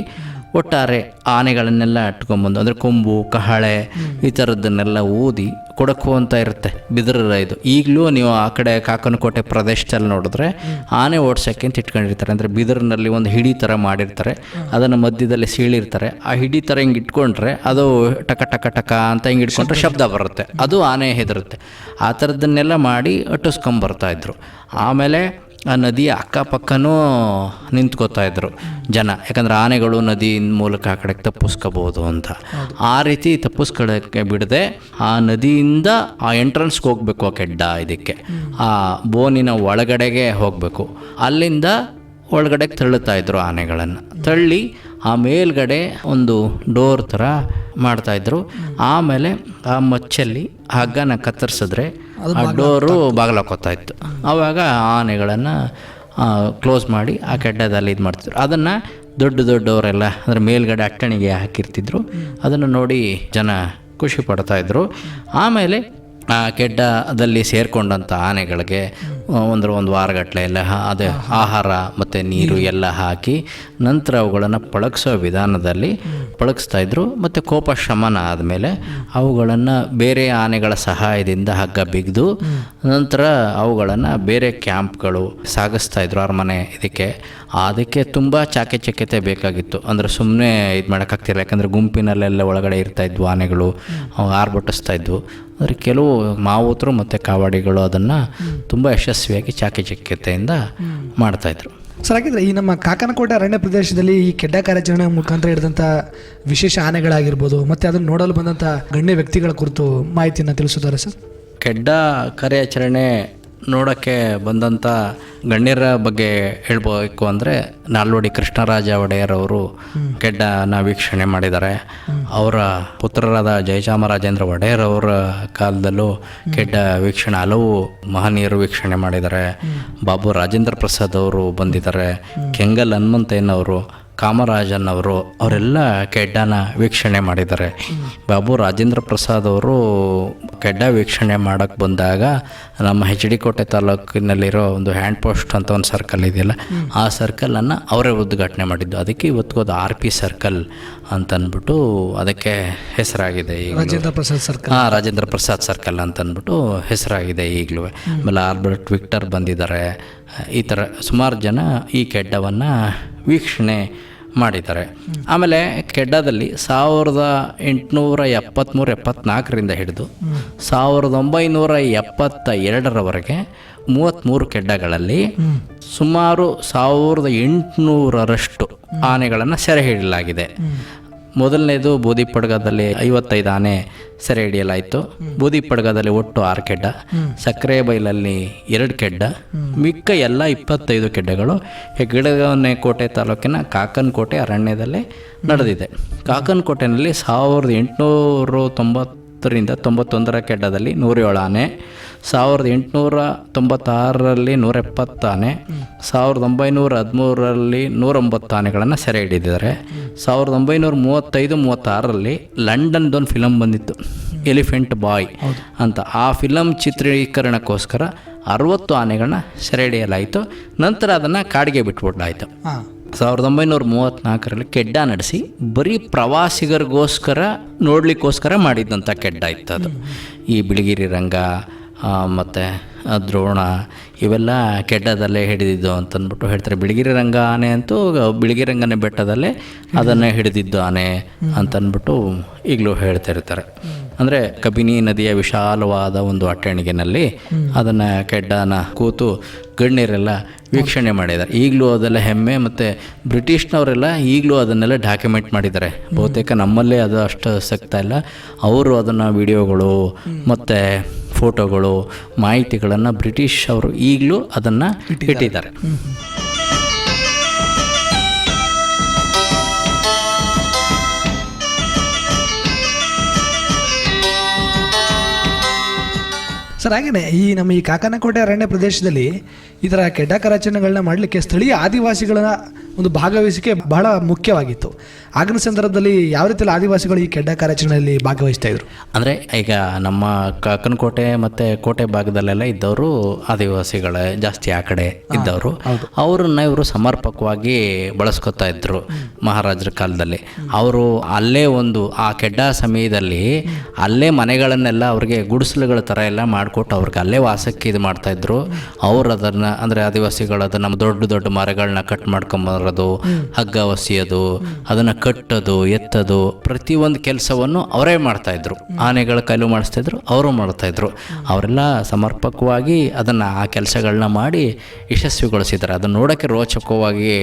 ಒಟ್ಟಾರೆ ಆನೆಗಳನ್ನೆಲ್ಲ ಇಟ್ಕೊಂಬಂದು ಅಂದರೆ ಕೊಂಬು, ಕಹಳೆ ಈ ಥರದ್ದನ್ನೆಲ್ಲ ಊದಿ ಕೊಡಕು ಅಂತ ಇರುತ್ತೆ ಬಿದಿರ ಇದು. ಈಗಲೂ ನೀವು ಆ ಕಡೆ ಕಾಕನಕೋಟೆ ಪ್ರದೇಶದಲ್ಲಿ ನೋಡಿದ್ರೆ ಆನೆ ಓಡ್ಸೋಕ್ಕೆ ಅಂತ ಇಟ್ಕೊಂಡಿರ್ತಾರೆ. ಅಂದರೆ ಬಿದಿರಿನಲ್ಲಿ ಒಂದು ಹಿಡಿ ಥರ ಮಾಡಿರ್ತಾರೆ, ಅದನ್ನು ಮಧ್ಯದಲ್ಲಿ ಸೀಳಿರ್ತಾರೆ. ಆ ಹಿಡಿ ಥರ ಹಿಂಗೆ ಇಟ್ಕೊಂಡ್ರೆ ಅದು ಟಕ ಟಕ ಟಕ ಅಂತ ಹಿಂಗೆ ಇಟ್ಕೊಂಡ್ರೆ ಶಬ್ದ ಬರುತ್ತೆ, ಅದು ಆನೆ ಹೆದರುತ್ತೆ. ಆ ಥರದ್ದನ್ನೆಲ್ಲ ಮಾಡಿ ಅಟ್ಟಿಸ್ಕೊಂಬರ್ತಾ ಇದ್ರು. ಆಮೇಲೆ ಆ ನದಿಯ ಅಕ್ಕಪಕ್ಕನೂ ನಿಂತ್ಕೋತಾ ಇದ್ರು ಜನ. ಯಾಕಂದ್ರೆ ಆನೆಗಳು ನದಿ ಮೂಲಕ ಆ ಕಡೆಗೆ ತಪ್ಪಿಸ್ಕೋಬೋದು ಅಂತ. ಆ ರೀತಿ ತಪ್ಪಿಸ್ಕೊಳ್ಳೋಕ್ಕೆ ಬಿಡದೆ ಆ ನದಿಯಿಂದ ಆ ಎಂಟ್ರೆನ್ಸ್ಗೆ ಹೋಗಬೇಕು ಆ ಕೆಡ್ಡ ಇದಕ್ಕೆ. ಆ ಬೋನಿನ ಒಳಗಡೆಗೆ ಹೋಗಬೇಕು. ಅಲ್ಲಿಂದ ಒಳಗಡೆ ತಳ್ಳುತ್ತಾ ಇದ್ರು ಆನೆಗಳನ್ನು. ತಳ್ಳಿ ಆ ಮೇಲ್ಗಡೆ ಒಂದು ಡೋರ್ ಥರ ಮಾಡ್ತಾಯಿದ್ರು ಆಮೇಲೆ ಆ ಮಚ್ಚಲ್ಲಿ ಹಗ್ಗನ ಕತ್ತರಿಸಿದ್ರೆ ಆ ಡೋರು ಬಾಗಿಲಾಕೋತಾ ಇತ್ತು. ಆವಾಗ ಆನೆಗಳನ್ನು ಕ್ಲೋಸ್ ಮಾಡಿ ಆ ಕೆಡ್ಡದಲ್ಲಿ ಇದು ಮಾಡ್ತಿದ್ರು. ಅದನ್ನು ದೊಡ್ಡ ದೊಡ್ಡವರೆಲ್ಲ ಅದರ ಮೇಲ್ಗಡೆ ಅಟ್ಟಣಿಗೆ ಹಾಕಿರ್ತಿದ್ರು. ಅದನ್ನು ನೋಡಿ ಜನ ಖುಷಿ ಪಡ್ತಾಯಿದ್ರು ಆಮೇಲೆ ಆ ಕೆಡ್ಡದಲ್ಲಿ ಸೇರಿಕೊಂಡಂಥ ಆನೆಗಳಿಗೆ ಒಂದು ಒಂದು ವಾರಗಟ್ಟಲೆ ಎಲ್ಲ ಅದೇ ಆಹಾರ ಮತ್ತು ನೀರು ಎಲ್ಲ ಹಾಕಿ ನಂತರ ಅವುಗಳನ್ನು ಪಳಗಿಸೋ ವಿಧಾನದಲ್ಲಿ ಪಳಗಿಸ್ತಾ ಇದ್ದರು ಮತ್ತು ಕೋಪ ಶಮನ ಆದಮೇಲೆ ಅವುಗಳನ್ನು ಬೇರೆ ಆನೆಗಳ ಸಹಾಯದಿಂದ ಹಗ್ಗ ಬಿಗಿದು ನಂತರ ಅವುಗಳನ್ನು ಬೇರೆ ಕ್ಯಾಂಪ್ಗಳು ಸಾಗಿಸ್ತಾ ಇದ್ರು ಅರಮನೆ ಇದಕ್ಕೆ. ಅದಕ್ಕೆ ತುಂಬ ಚಾಕಚಕ್ಯತೆ ಬೇಕಾಗಿತ್ತು. ಅಂದರೆ ಸುಮ್ಮನೆ ಇದು ಮಾಡೋಕ್ಕಾಗ್ತಿಲ್ಲ ಯಾಕಂದರೆ ಗುಂಪಿನಲ್ಲೆಲ್ಲ ಒಳಗಡೆ ಇರ್ತಾಯಿದ್ವು ಆನೆಗಳು. ಅವು ಆರ್ಭಟಿಸ್ತಾ ಇದ್ವು. ಅಂದರೆ ಕೆಲವು ಮಾವುತರು ಮತ್ತು ಕಾವಾಡಿಗಳು ಅದನ್ನು ತುಂಬ ಯಶಸ್ವಿಯಾಗಿ ಚಾಕಚಕ್ಯತೆಯಿಂದ ಮಾಡ್ತಾಯಿದ್ರು ಸರ್ ಹಾಗಿದ್ರೆ ಈ ನಮ್ಮ ಕಾಕನಕೋಟೆ ಅರಣ್ಯ ಪ್ರದೇಶದಲ್ಲಿ ಈ ಕೆಡ್ಡ ಕಾರ್ಯಾಚರಣೆ ಮುಖಾಂತರ ಹಿಡಿದಂಥ ವಿಶೇಷ ಆನೆಗಳಾಗಿರ್ಬೋದು ಮತ್ತು ಅದನ್ನು ನೋಡಲು ಬಂದಂಥ ಗಣ್ಯ ವ್ಯಕ್ತಿಗಳ ಕುರಿತು ಮಾಹಿತಿಯನ್ನು ತಿಳಿಸುತ್ತಾರೆ ಸರ್? ಕೆಡ್ಡ ಕಾರ್ಯಾಚರಣೆ ನೋಡೋಕ್ಕೆ ಬಂದಂಥ ಗಣ್ಯರ ಬಗ್ಗೆ ಹೇಳ್ಬೇಕು ಅಂದರೆ ನಾಲ್ವಡಿ ಕೃಷ್ಣರಾಜ ಒಡೆಯರ್ ಅವರು ಗೆಡ್ಡನ ವೀಕ್ಷಣೆ ಮಾಡಿದ್ದಾರೆ. ಅವರ ಪುತ್ರರಾದ ಜಯಚಾಮರಾಜೇಂದ್ರ ಒಡೆಯರ್ ಅವರ ಕಾಲದಲ್ಲೂ ಕೆಡ್ಡ ವೀಕ್ಷಣೆ ಹಲವು ಮಹನೀಯರು ವೀಕ್ಷಣೆ ಮಾಡಿದ್ದಾರೆ. ಬಾಬು ರಾಜೇಂದ್ರ ಪ್ರಸಾದ್ ಅವರು ಬಂದಿದ್ದಾರೆ. ಕೆಂಗಲ್ ಹನುಮಂತಯ್ಯನವರು ಕಾಮರಾಜನ್ ಅವರು ಅವರೆಲ್ಲ ಕೆಡ್ಡನ ವೀಕ್ಷಣೆ ಮಾಡಿದ್ದಾರೆ. ಬಾಬು ರಾಜೇಂದ್ರ ಪ್ರಸಾದ್ ಅವರು ಕೆಡ್ಡ ವೀಕ್ಷಣೆ ಮಾಡೋಕ್ಕೆ ಬಂದಾಗ ನಮ್ಮ ಹೆಚ್ ಡಿ ಕೋಟೆ ತಾಲೂಕಿನಲ್ಲಿರೋ ಒಂದು ಹ್ಯಾಂಡ್ ಪೋಸ್ಟ್ ಅಂತ ಒಂದು ಸರ್ಕಲ್ ಇದೆಯಲ್ಲ, ಆ ಸರ್ಕಲನ್ನು ಅವರೇ ಉದ್ಘಾಟನೆ ಮಾಡಿದ್ದು. ಅದಕ್ಕೆ ಇವತ್ತಿಗೂ ಅದು ಆರ್ ಪಿ ಸರ್ಕಲ್ ಅಂತ ಅಂದ್ಬಿಟ್ಟು ಅದಕ್ಕೆ ಹೆಸರಾಗಿದೆ ಈಗ ರಾಜೇಂದ್ರ ಪ್ರಸಾದ್ ಸರ್ಕಲ್. ಹಾಂ ರಾಜೇಂದ್ರ ಪ್ರಸಾದ್ ಸರ್ಕಲ್ ಅಂತ ಅಂದ್ಬಿಟ್ಟು ಹೆಸರಾಗಿದೆ ಈಗಲೂ. ಆಮೇಲೆ ಆಲ್ಬರ್ಟ್ ವಿಕ್ಟರ್ ಬಂದಿದ್ದಾರೆ. ಈ ಥರ ಸುಮಾರು ಜನ ಈ ಕೆಡ್ಡವನ್ನು ವೀಕ್ಷಣೆ ಮಾಡಿದ್ದಾರೆ. ಆಮೇಲೆ ಕೆಡ್ಡದಲ್ಲಿ ಸಾವಿರದ ಎಂಟುನೂರ ಎಪ್ಪತ್ತ್ಮೂರು ಎಪ್ಪತ್ನಾಲ್ಕರಿಂದ ಹಿಡಿದು ಸಾವಿರದ ಒಂಬೈನೂರ ಎಪ್ಪತ್ತ ಎರಡರವರೆಗೆ ಮೂವತ್ತ್ಮೂರು ಕೆಡ್ಡಗಳಲ್ಲಿ ಸುಮಾರು ಸಾವಿರದ ಎಂಟುನೂರರಷ್ಟು ಆನೆಗಳನ್ನು ಸೆರೆ ಹಿಡಿಯಲಾಗಿದೆ. ಮೊದಲನೇದು ಬೂದಿ ಪಡ್ಗದಲ್ಲಿ ಐವತ್ತೈದು ಆನೆ ಸೆರೆ ಹಿಡಿಯಲಾಯಿತು. ಬೂದಿ ಪಡ್ಗದಲ್ಲಿ ಒಟ್ಟು ಆರು ಕೆಡ್ಡ. ಸಕ್ಕರೆ ಬೈಲಲ್ಲಿ ಎರಡು ಕೆಡ್ಡ. ಮಿಕ್ಕ ಎಲ್ಲ ಇಪ್ಪತ್ತೈದು ಕೆಡ್ಡಗಳು. ಹೆಗ್ಗಡಗನೆ ಕೋಟೆ ತಾಲೂಕಿನ ಕಾಕನಕೋಟೆ ಅರಣ್ಯದಲ್ಲಿ ನಡೆದಿದೆ. ಕಾಕನಕೋಟೆನಲ್ಲಿ ಸಾವಿರದ ಎಂಟುನೂರು ತೊಂಬತ್ತರಿಂದ ತೊಂಬತ್ತೊಂದರ ಕೆಡ್ಡದಲ್ಲಿ ನೂರೇಳು ಆನೆ ಸಾವಿರದ ಎಂಟುನೂರ ತೊಂಬತ್ತಾರರಲ್ಲಿ ನೂರ ಎಪ್ಪತ್ತು ಆನೆ ಸಾವಿರದ ಒಂಬೈನೂರ ಹದಿಮೂರರಲ್ಲಿ ನೂರೊಂಬತ್ತು ಆನೆಗಳನ್ನು ಸೆರೆ ಹಿಡಿದಿದ್ದಾರೆ. ಸಾವಿರದ ಒಂಬೈನೂರ ಮೂವತ್ತೈದು ಮೂವತ್ತಾರರಲ್ಲಿ ಲಂಡನ್ದೊಂದು ಫಿಲಮ್ ಬಂದಿತ್ತು ಎಲಿಫೆಂಟ್ ಬಾಯ್ ಅಂತ. ಆ ಫಿಲಮ್ ಚಿತ್ರೀಕರಣಕ್ಕೋಸ್ಕರ ಅರವತ್ತು ಆನೆಗಳನ್ನ ಸೆರೆ ಹಿಡಿಯಲಾಯಿತು. ನಂತರ ಅದನ್ನು ಕಾಡಿಗೆ ಬಿಟ್ಬಿಡ್ಲಾಯಿತು ಸಾವಿರದ ಒಂಬೈನೂರ ಮೂವತ್ತ್ನಾಲ್ಕರಲ್ಲಿ ಕೆಡ್ಡ ನಡೆಸಿ ಬರೀ ಪ್ರವಾಸಿಗರಿಗೋಸ್ಕರ ನೋಡಲಿಕ್ಕೋಸ್ಕರ ಮಾಡಿದ್ದಂಥ ಕೆಡ್ಡ ಇತ್ತು ಅದು. ಈ ಬಿಳಿಗಿರಿ ರಂಗ ಮತ್ತು ದ್ರೋಣ ಇವೆಲ್ಲ ಕೆಡ್ಡದಲ್ಲೇ ಹಿಡಿದಿದ್ದು ಅಂತಂದ್ಬಿಟ್ಟು ಹೇಳ್ತಾರೆ. ಬಿಳಿಗಿರಿ ರಂಗ ಆನೆ ಅಂತೂ ಬಿಳಿಗಿರಂಗನ ಬೆಟ್ಟದಲ್ಲೇ ಅದನ್ನೇ ಹಿಡಿದಿದ್ದು ಆನೆ ಅಂತಂದ್ಬಿಟ್ಟು ಈಗಲೂ ಹೇಳ್ತಾ ಇರ್ತಾರೆ. ಅಂದರೆ ಕಬಿನಿ ನದಿಯ ವಿಶಾಲವಾದ ಒಂದು ಅಟ್ಟಣಿಗೆನಲ್ಲಿ ಅದನ್ನು ಕೆಡ್ಡನ ಕೂತು ಗಣ್ಯರೆಲ್ಲ ವೀಕ್ಷಣೆ ಮಾಡಿದ್ದಾರೆ. ಈಗಲೂ ಅದೆಲ್ಲ ಹೆಮ್ಮೆ ಮತ್ತು ಬ್ರಿಟಿಷ್ನವರೆಲ್ಲ ಈಗಲೂ ಅದನ್ನೆಲ್ಲ ಡಾಕ್ಯುಮೆಂಟ್ ಮಾಡಿದ್ದಾರೆ. ಬಹುತೇಕ ನಮ್ಮಲ್ಲೇ ಅದು ಅಷ್ಟು ಸಿಗ್ತಾ ಅವರು ಅದನ್ನು ವಿಡಿಯೋಗಳು ಮತ್ತು ಫೋಟೋಗಳು ಮಾಹಿತಿಗಳನ್ನು ಬ್ರಿಟಿಷ್ ಅವರು ಈಗಲೂ ಅದನ್ನು ಇಟ್ಟಿದ್ದಾರೆ. ಸರ್ ಹಾಗೆಯೇ ಈ ನಮ್ಮ ಈ ಕಾಕನಕೋಟೆ ಅರಣ್ಯ ಪ್ರದೇಶದಲ್ಲಿ ಈ ಥರ ಕೆಡ್ಡ ಕಾರ್ಯಾಚರಣೆಗಳನ್ನ ಮಾಡಲಿಕ್ಕೆ ಸ್ಥಳೀಯ ಆದಿವಾಸಿಗಳ ಒಂದು ಭಾಗವಹಿಸಿಕೆ ಬಹಳ ಮುಖ್ಯವಾಗಿತ್ತು. ಆಗಿನ ಸಂದರ್ಭದಲ್ಲಿ ಯಾವ ರೀತಿಯಲ್ಲಿ ಆದಿವಾಸಿಗಳು ಈ ಕೆಡ್ಡ ಕಾರ್ಯಾಚರಣೆಯಲ್ಲಿ ಭಾಗವಹಿಸ್ತಾ ಇದ್ರು? ಅಂದರೆ ಈಗ ನಮ್ಮ ಕಾಕನಕೋಟೆ ಮತ್ತು ಕೋಟೆ ಭಾಗದಲ್ಲೆಲ್ಲ ಇದ್ದವರು ಆದಿವಾಸಿಗಳೇ ಜಾಸ್ತಿ ಆ ಕಡೆ ಇದ್ದವರು. ಅವರನ್ನ ಇವರು ಸಮರ್ಪಕವಾಗಿ ಬಳಸ್ಕೊತಾ ಇದ್ರು ಮಹಾರಾಜರ ಕಾಲದಲ್ಲಿ. ಅವರು ಅಲ್ಲೇ ಒಂದು ಆ ಕೆಡ್ಡ ಸಮಯದಲ್ಲಿ ಅಲ್ಲೇ ಮನೆಗಳನ್ನೆಲ್ಲ ಅವ್ರಿಗೆ ಗುಡಿಸಲುಗಳ ಥರ ಎಲ್ಲ ಮಾಡಿಕೊಟ್ಟು ಅವ್ರಿಗೆ ಅಲ್ಲೇ ವಾಸಕ್ಕೆ ಇದು ಮಾಡ್ತಾಯಿದ್ರು ಅವ್ರು ಅದನ್ನು ಅಂದರೆ ಆದಿವಾಸಿಗಳು ನಮ್ಮ ದೊಡ್ಡ ದೊಡ್ಡ ಮರಗಳನ್ನ ಕಟ್ ಮಾಡ್ಕೊಂಬರೋದು, ಹಗ್ಗ ಒಸಿಯೋದು, ಅದನ್ನು ಕಟ್ಟೋದು, ಎತ್ತೋದು, ಪ್ರತಿಯೊಂದು ಕೆಲಸವನ್ನು ಅವರೇ ಮಾಡ್ತಾಯಿದ್ರು ಆನೆಗಳ ಕೈಲು ಮಾಡಿಸ್ತಾಯಿದ್ರು ಅವರು ಮಾಡ್ತಾಯಿದ್ರು ಅವರೆಲ್ಲ ಸಮರ್ಪಕವಾಗಿ ಅದನ್ನು ಆ ಕೆಲಸಗಳನ್ನ ಮಾಡಿ ಯಶಸ್ವಿಗೊಳಿಸಿದ್ದಾರೆ. ಅದನ್ನು ನೋಡೋಕ್ಕೆ ರೋಚಕವಾಗಿ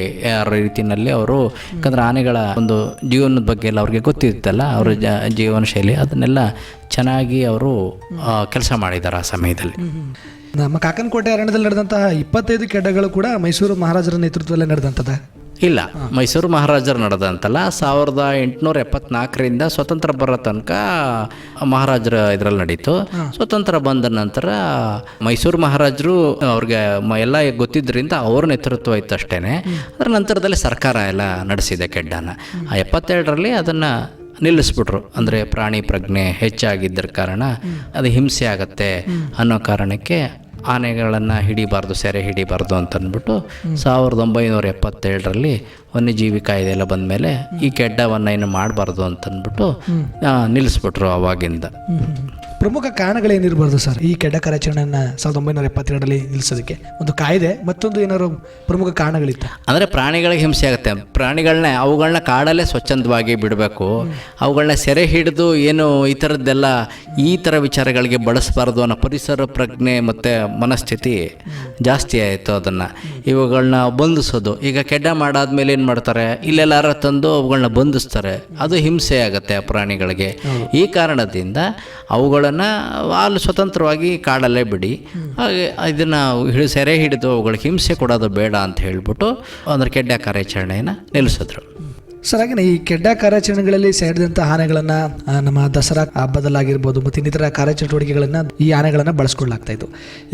ರೀತಿಯಲ್ಲಿ ಅವರು, ಯಾಕಂದರೆ ಆನೆಗಳ ಒಂದು ಜೀವನದ ಬಗ್ಗೆ ಎಲ್ಲ ಅವ್ರಿಗೆ ಗೊತ್ತಿರುತ್ತಲ್ಲ, ಅವರ ಜೀವನ ಶೈಲಿ ಅದನ್ನೆಲ್ಲ ಚೆನ್ನಾಗಿ ಅವರು ಕೆಲಸ ಮಾಡಿದ್ದಾರೆ ಆ ಸಮಯದಲ್ಲಿ. ನಮ್ಮ ಕಾಕನಕೋಟೆ ಅರಣ್ಯದಲ್ಲಿ ನಡೆದಂತಹ ಇಪ್ಪತ್ತೈದು ಕೆಡ್ಡಗಳು ಕೂಡ ಮೈಸೂರು ಮಹಾರಾಜರ ನೇತೃತ್ವದಲ್ಲೇ ನಡೆದಂಥದ್ದು ಇಲ್ಲ ಮೈಸೂರು ಮಹಾರಾಜರು ನಡೆದಂತಲ್ಲ ಸಾವಿರದ ಎಂಟುನೂರ ಎಪ್ಪತ್ನಾಲ್ಕರಿಂದ ಸ್ವತಂತ್ರ ಬರೋ ತನಕ ಮಹಾರಾಜರ ಇದರಲ್ಲಿ ನಡೀತು. ಸ್ವತಂತ್ರ ಬಂದ ನಂತರ ಮೈಸೂರು ಮಹಾರಾಜರು ಅವ್ರಿಗೆ ಎಲ್ಲ ಗೊತ್ತಿದ್ದರಿಂದ ಅವ್ರ ನೇತೃತ್ವ ಇತ್ತು ಅಷ್ಟೇ ಅದರ ನಂತರದಲ್ಲಿ ಸರ್ಕಾರ ಎಲ್ಲ ನಡೆಸಿದೆ ಕೆಡ್ಡನ. ಆ ಎಪ್ಪತ್ತೆರಡರಲ್ಲಿ ಅದನ್ನು ನಿಲ್ಲಿಸ್ಬಿಟ್ರು. ಅಂದರೆ ಪ್ರಾಣಿ ಪ್ರಜ್ಞೆ ಹೆಚ್ಚಾಗಿದ್ದರ ಕಾರಣ ಅದು ಹಿಂಸೆ ಆಗತ್ತೆ ಅನ್ನೋ ಕಾರಣಕ್ಕೆ ಆನೆಗಳನ್ನು ಹಿಡಿಬಾರ್ದು, ಸೆರೆ ಹಿಡಿಬಾರ್ದು ಅಂತಂದ್ಬಿಟ್ಟು ಸಾವಿರದ ಒಂಬೈನೂರ ಎಪ್ಪತ್ತೇಳರಲ್ಲಿ ವನ್ಯಜೀವಿ ಕಾಯ್ದೆ ಎಲ್ಲ ಬಂದಮೇಲೆ ಈ ಕೆಡ್ಡವನ್ನು ಏನು ಮಾಡಬಾರ್ದು ಅಂತಂದ್ಬಿಟ್ಟು ನಿಲ್ಲಿಸ್ಬಿಟ್ರು ಅವಾಗಿಂದ. ಪ್ರಮುಖ ಕಾರಣಗಳೇನಿರಬಾರ್ದು ಸರ್? ಈ ಕೆಡ್ಡ ಕಾರ್ಯಾಚರಣೆಯನ್ನ ಸಾವಿರದ ಒಂಬೈನೂರ ಎಪ್ಪತ್ತೆರಡರಲ್ಲಿ ನಿಲ್ಲಿಸೋದಕ್ಕೆ ಒಂದು ಕಾಯ್ದೆ ಮತ್ತೊಂದು ಏನಾದ್ರು ಪ್ರಮುಖ ಕಾರಣಗಳಿತ್ತ? ಅಂದರೆ ಪ್ರಾಣಿಗಳಿಗೆ ಹಿಂಸೆ ಆಗುತ್ತೆ. ಪ್ರಾಣಿಗಳನ್ನ ಅವುಗಳನ್ನ ಕಾಡಲ್ಲೇ ಸ್ವಚ್ಛಂದವಾಗಿ ಬಿಡಬೇಕು. ಅವುಗಳನ್ನ ಸೆರೆ ಹಿಡಿದು ಏನು ಈ ಥರದ್ದೆಲ್ಲ ಈ ಥರ ವಿಚಾರಗಳಿಗೆ ಬಳಸಬಾರ್ದು ಅನ್ನೋ ಪರಿಸರ ಪ್ರಜ್ಞೆ ಮತ್ತು ಮನಸ್ಥಿತಿ ಜಾಸ್ತಿ ಆಯಿತು ಅದನ್ನು. ಇವುಗಳನ್ನ ಬಂಧಿಸೋದು. ಈಗ ಕೆಡ್ಡ ಮಾಡಾದ್ಮೇಲೆ ಏನು ಮಾಡ್ತಾರೆ? ಇಲ್ಲೆಲ್ಲಾರ ತಂದು ಅವುಗಳನ್ನ ಬಂಧಿಸ್ತಾರೆ. ಅದು ಹಿಂಸೆ ಆಗುತ್ತೆ ಆ ಪ್ರಾಣಿಗಳಿಗೆ. ಈ ಕಾರಣದಿಂದ ಅವುಗಳನ್ನು ಅಲ್ಲಿ ಸ್ವತಂತ್ರವಾಗಿ ಕಾಡಲ್ಲೇ ಬಿಡಿ. ಹಾಗೆ ಇದನ್ನು ಹಿಡಿ ಸೆರೆ ಹಿಡಿದು ಅವುಗಳಿಗೆ ಹಿಂಸೆ ಕೊಡೋದು ಬೇಡ ಅಂತ ಹೇಳಿಬಿಟ್ಟು ಅಂದ್ರೆ ಕೆಡ್ಡ ಕಾರ್ಯಾಚರಣೆಯನ್ನು ನಿಲ್ಲಿಸಿದ್ರು. ಸರ್ ಹಾಗೆ ಈ ಕೆಡ್ಡ ಕಾರ್ಯಾಚರಣೆಗಳಲ್ಲಿ ಸೇರಿದಂಥ ಆನೆಗಳನ್ನ ನಮ್ಮ ದಸರಾ ಹಬ್ಬದಲ್ಲಾಗಿರ್ಬೋದು ಮತ್ತು ಇನ್ನಿತರ ಕಾರ್ಯಚಟುವಟಿಕೆಗಳನ್ನು ಈ ಆನೆಗಳನ್ನ ಬಳಸ್ಕೊಳ್ಳಾಗ್ತಾ ಇತ್ತು.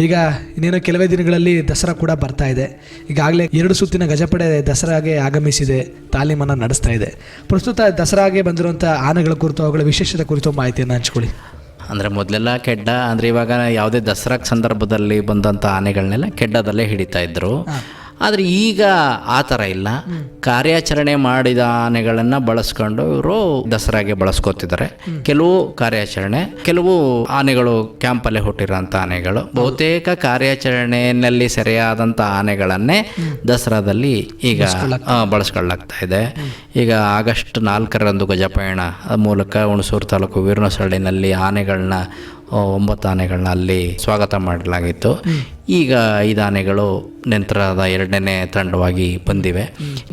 ಈಗ ಇನ್ನೇನು ಕೆಲವೇ ದಿನಗಳಲ್ಲಿ ದಸರಾ ಕೂಡ ಬರ್ತಾ ಇದೆ. ಈಗಾಗಲೇ ಎರಡು ಸುತ್ತಿನ ಗಜಪಡೆ ದಸರಾಗೆ ಆಗಮಿಸಿದೆ, ತಾಲೀಮನ್ನು ನಡೆಸ್ತಾ ಇದೆ. ಪ್ರಸ್ತುತ ದಸರಾಗೆ ಬಂದಿರುವಂಥ ಆನೆಗಳ ಕುರಿತು ಅವುಗಳ ವಿಶೇಷತೆ ಕುರಿತು ಮಾಹಿತಿಯನ್ನು ಹಂಚ್ಕೊಳ್ಳಿ. ಅಂದರೆ ಮೊದಲೆಲ್ಲ ಕೆಡ್ಡ ಅಂದರೆ ಇವಾಗ ಯಾವುದೇ ದಸರಾ ಸಂದರ್ಭದಲ್ಲಿ ಬಂದಂಥ ಆನೆಗಳನ್ನೆಲ್ಲ ಕೆಡ್ಡದಲ್ಲೇ ಹಿಡಿತಾ ಇದ್ರು. ಆದರೆ ಈಗ ಆ ಥರ ಇಲ್ಲ. ಕಾರ್ಯಾಚರಣೆ ಮಾಡಿದ ಆನೆಗಳನ್ನು ಬಳಸ್ಕೊಂಡು ಇವರು ದಸರಾಗೆ ಬಳಸ್ಕೊತಿದ್ದಾರೆ. ಕೆಲವು ಕಾರ್ಯಾಚರಣೆ ಕೆಲವು ಆನೆಗಳು ಕ್ಯಾಂಪಲ್ಲೇ ಹುಟ್ಟಿರೋಂಥ ಆನೆಗಳು. ಬಹುತೇಕ ಕಾರ್ಯಾಚರಣೆಯಲ್ಲಿ ಸೆರೆಯಾದಂಥ ಆನೆಗಳನ್ನೇ ದಸರಾದಲ್ಲಿ ಈಗ ಬಳಸ್ಕೊಳ್ಳಾಗ್ತಾ ಇದೆ. ಈಗ ಆಗಸ್ಟ್ ನಾಲ್ಕರಂದು ಗಜಪಯಣ. ಮೂಲಕ ಹುಣಸೂರು ತಾಲೂಕು ವೀರನಸಳ್ಳಿನಲ್ಲಿ ಆನೆಗಳನ್ನ ಒಂಬತ್ತು ಆನೆಗಳನ್ನ ಅಲ್ಲಿ ಸ್ವಾಗತ ಮಾಡಲಾಗಿತ್ತು. ಈಗ ಐದು ಆನೆಗಳು ನಂತರದ ಎರಡನೇ ತಂಡವಾಗಿ ಬಂದಿವೆ.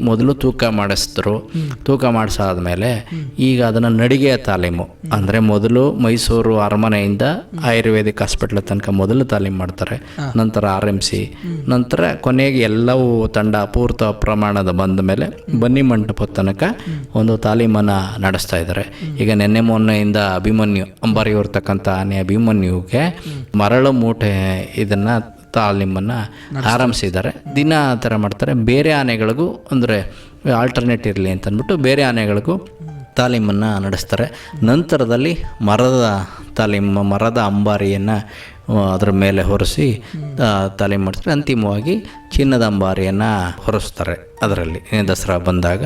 ಮೊದಲು ತೂಕ ಮಾಡಿಸಿದ್ರು. ತೂಕ ಮಾಡಿಸಾದ್ಮೇಲೆ ಈಗ ಅದನ್ನು ನಡಿಗೆಯ ತಾಲೀಮು. ಅಂದರೆ ಮೊದಲು ಮೈಸೂರು ಅರಮನೆಯಿಂದ ಆಯುರ್ವೇದಿಕ್ ಹಾಸ್ಪಿಟ್ಲ್ ತನಕ ಮೊದಲು ತಾಲೀಮು ಮಾಡ್ತಾರೆ. ನಂತರ ಆರ್ ಎಂ ಸಿ. ನಂತರ ಕೊನೆಗೆ ಎಲ್ಲವೂ ತಂಡ ಪೂರ್ತ ಪ್ರಮಾಣದ ಬಂದ ಮೇಲೆ ಬನ್ನಿ ಮಂಟಪದ ತನಕ ಒಂದು ತಾಲೀಮನ್ನು ನಡೆಸ್ತಾ ಇದ್ದಾರೆ ಈಗ ನೆನ್ನೆ ಮೊನ್ನೆಯಿಂದ ಅಭಿಮನ್ಯು ಅಂಬಾರಿ ಹೊರ್ತಕ್ಕಂಥ ಆನೆ ಅಭಿಮನ್ಯುಗೆ ಮರಳು ಮೂಟೆ ಇದನ್ನು ತಾಲೀಮನ್ನು ಆರಂಭಿಸಿದ್ದಾರೆ. ದಿನ ಆ ಥರ ಮಾಡ್ತಾರೆ. ಬೇರೆ ಆನೆಗಳಿಗೂ ಅಂದರೆ ಆಲ್ಟರ್ನೇಟ್ ಇರಲಿ ಅಂತ ಅಂದ್ಬಿಟ್ಟು ಬೇರೆ ಆನೆಗಳಿಗೂ ತಾಲೀಮನ್ನು ನಡೆಸ್ತಾರೆ. ನಂತರದಲ್ಲಿ ಮರದ ತಾಲೀಮ ಮರದ ಅಂಬಾರಿಯನ್ನು ಅದರ ಮೇಲೆ ಹೊರಿಸಿ ತಾಲೀಮು ಮಾಡ್ತಾರೆ. ಅಂತಿಮವಾಗಿ ಚಿನ್ನದ ಅಂಬಾರಿಯನ್ನು ಹೊರಿಸ್ತಾರೆ ಅದರಲ್ಲಿ. ದಸರಾ ಬಂದಾಗ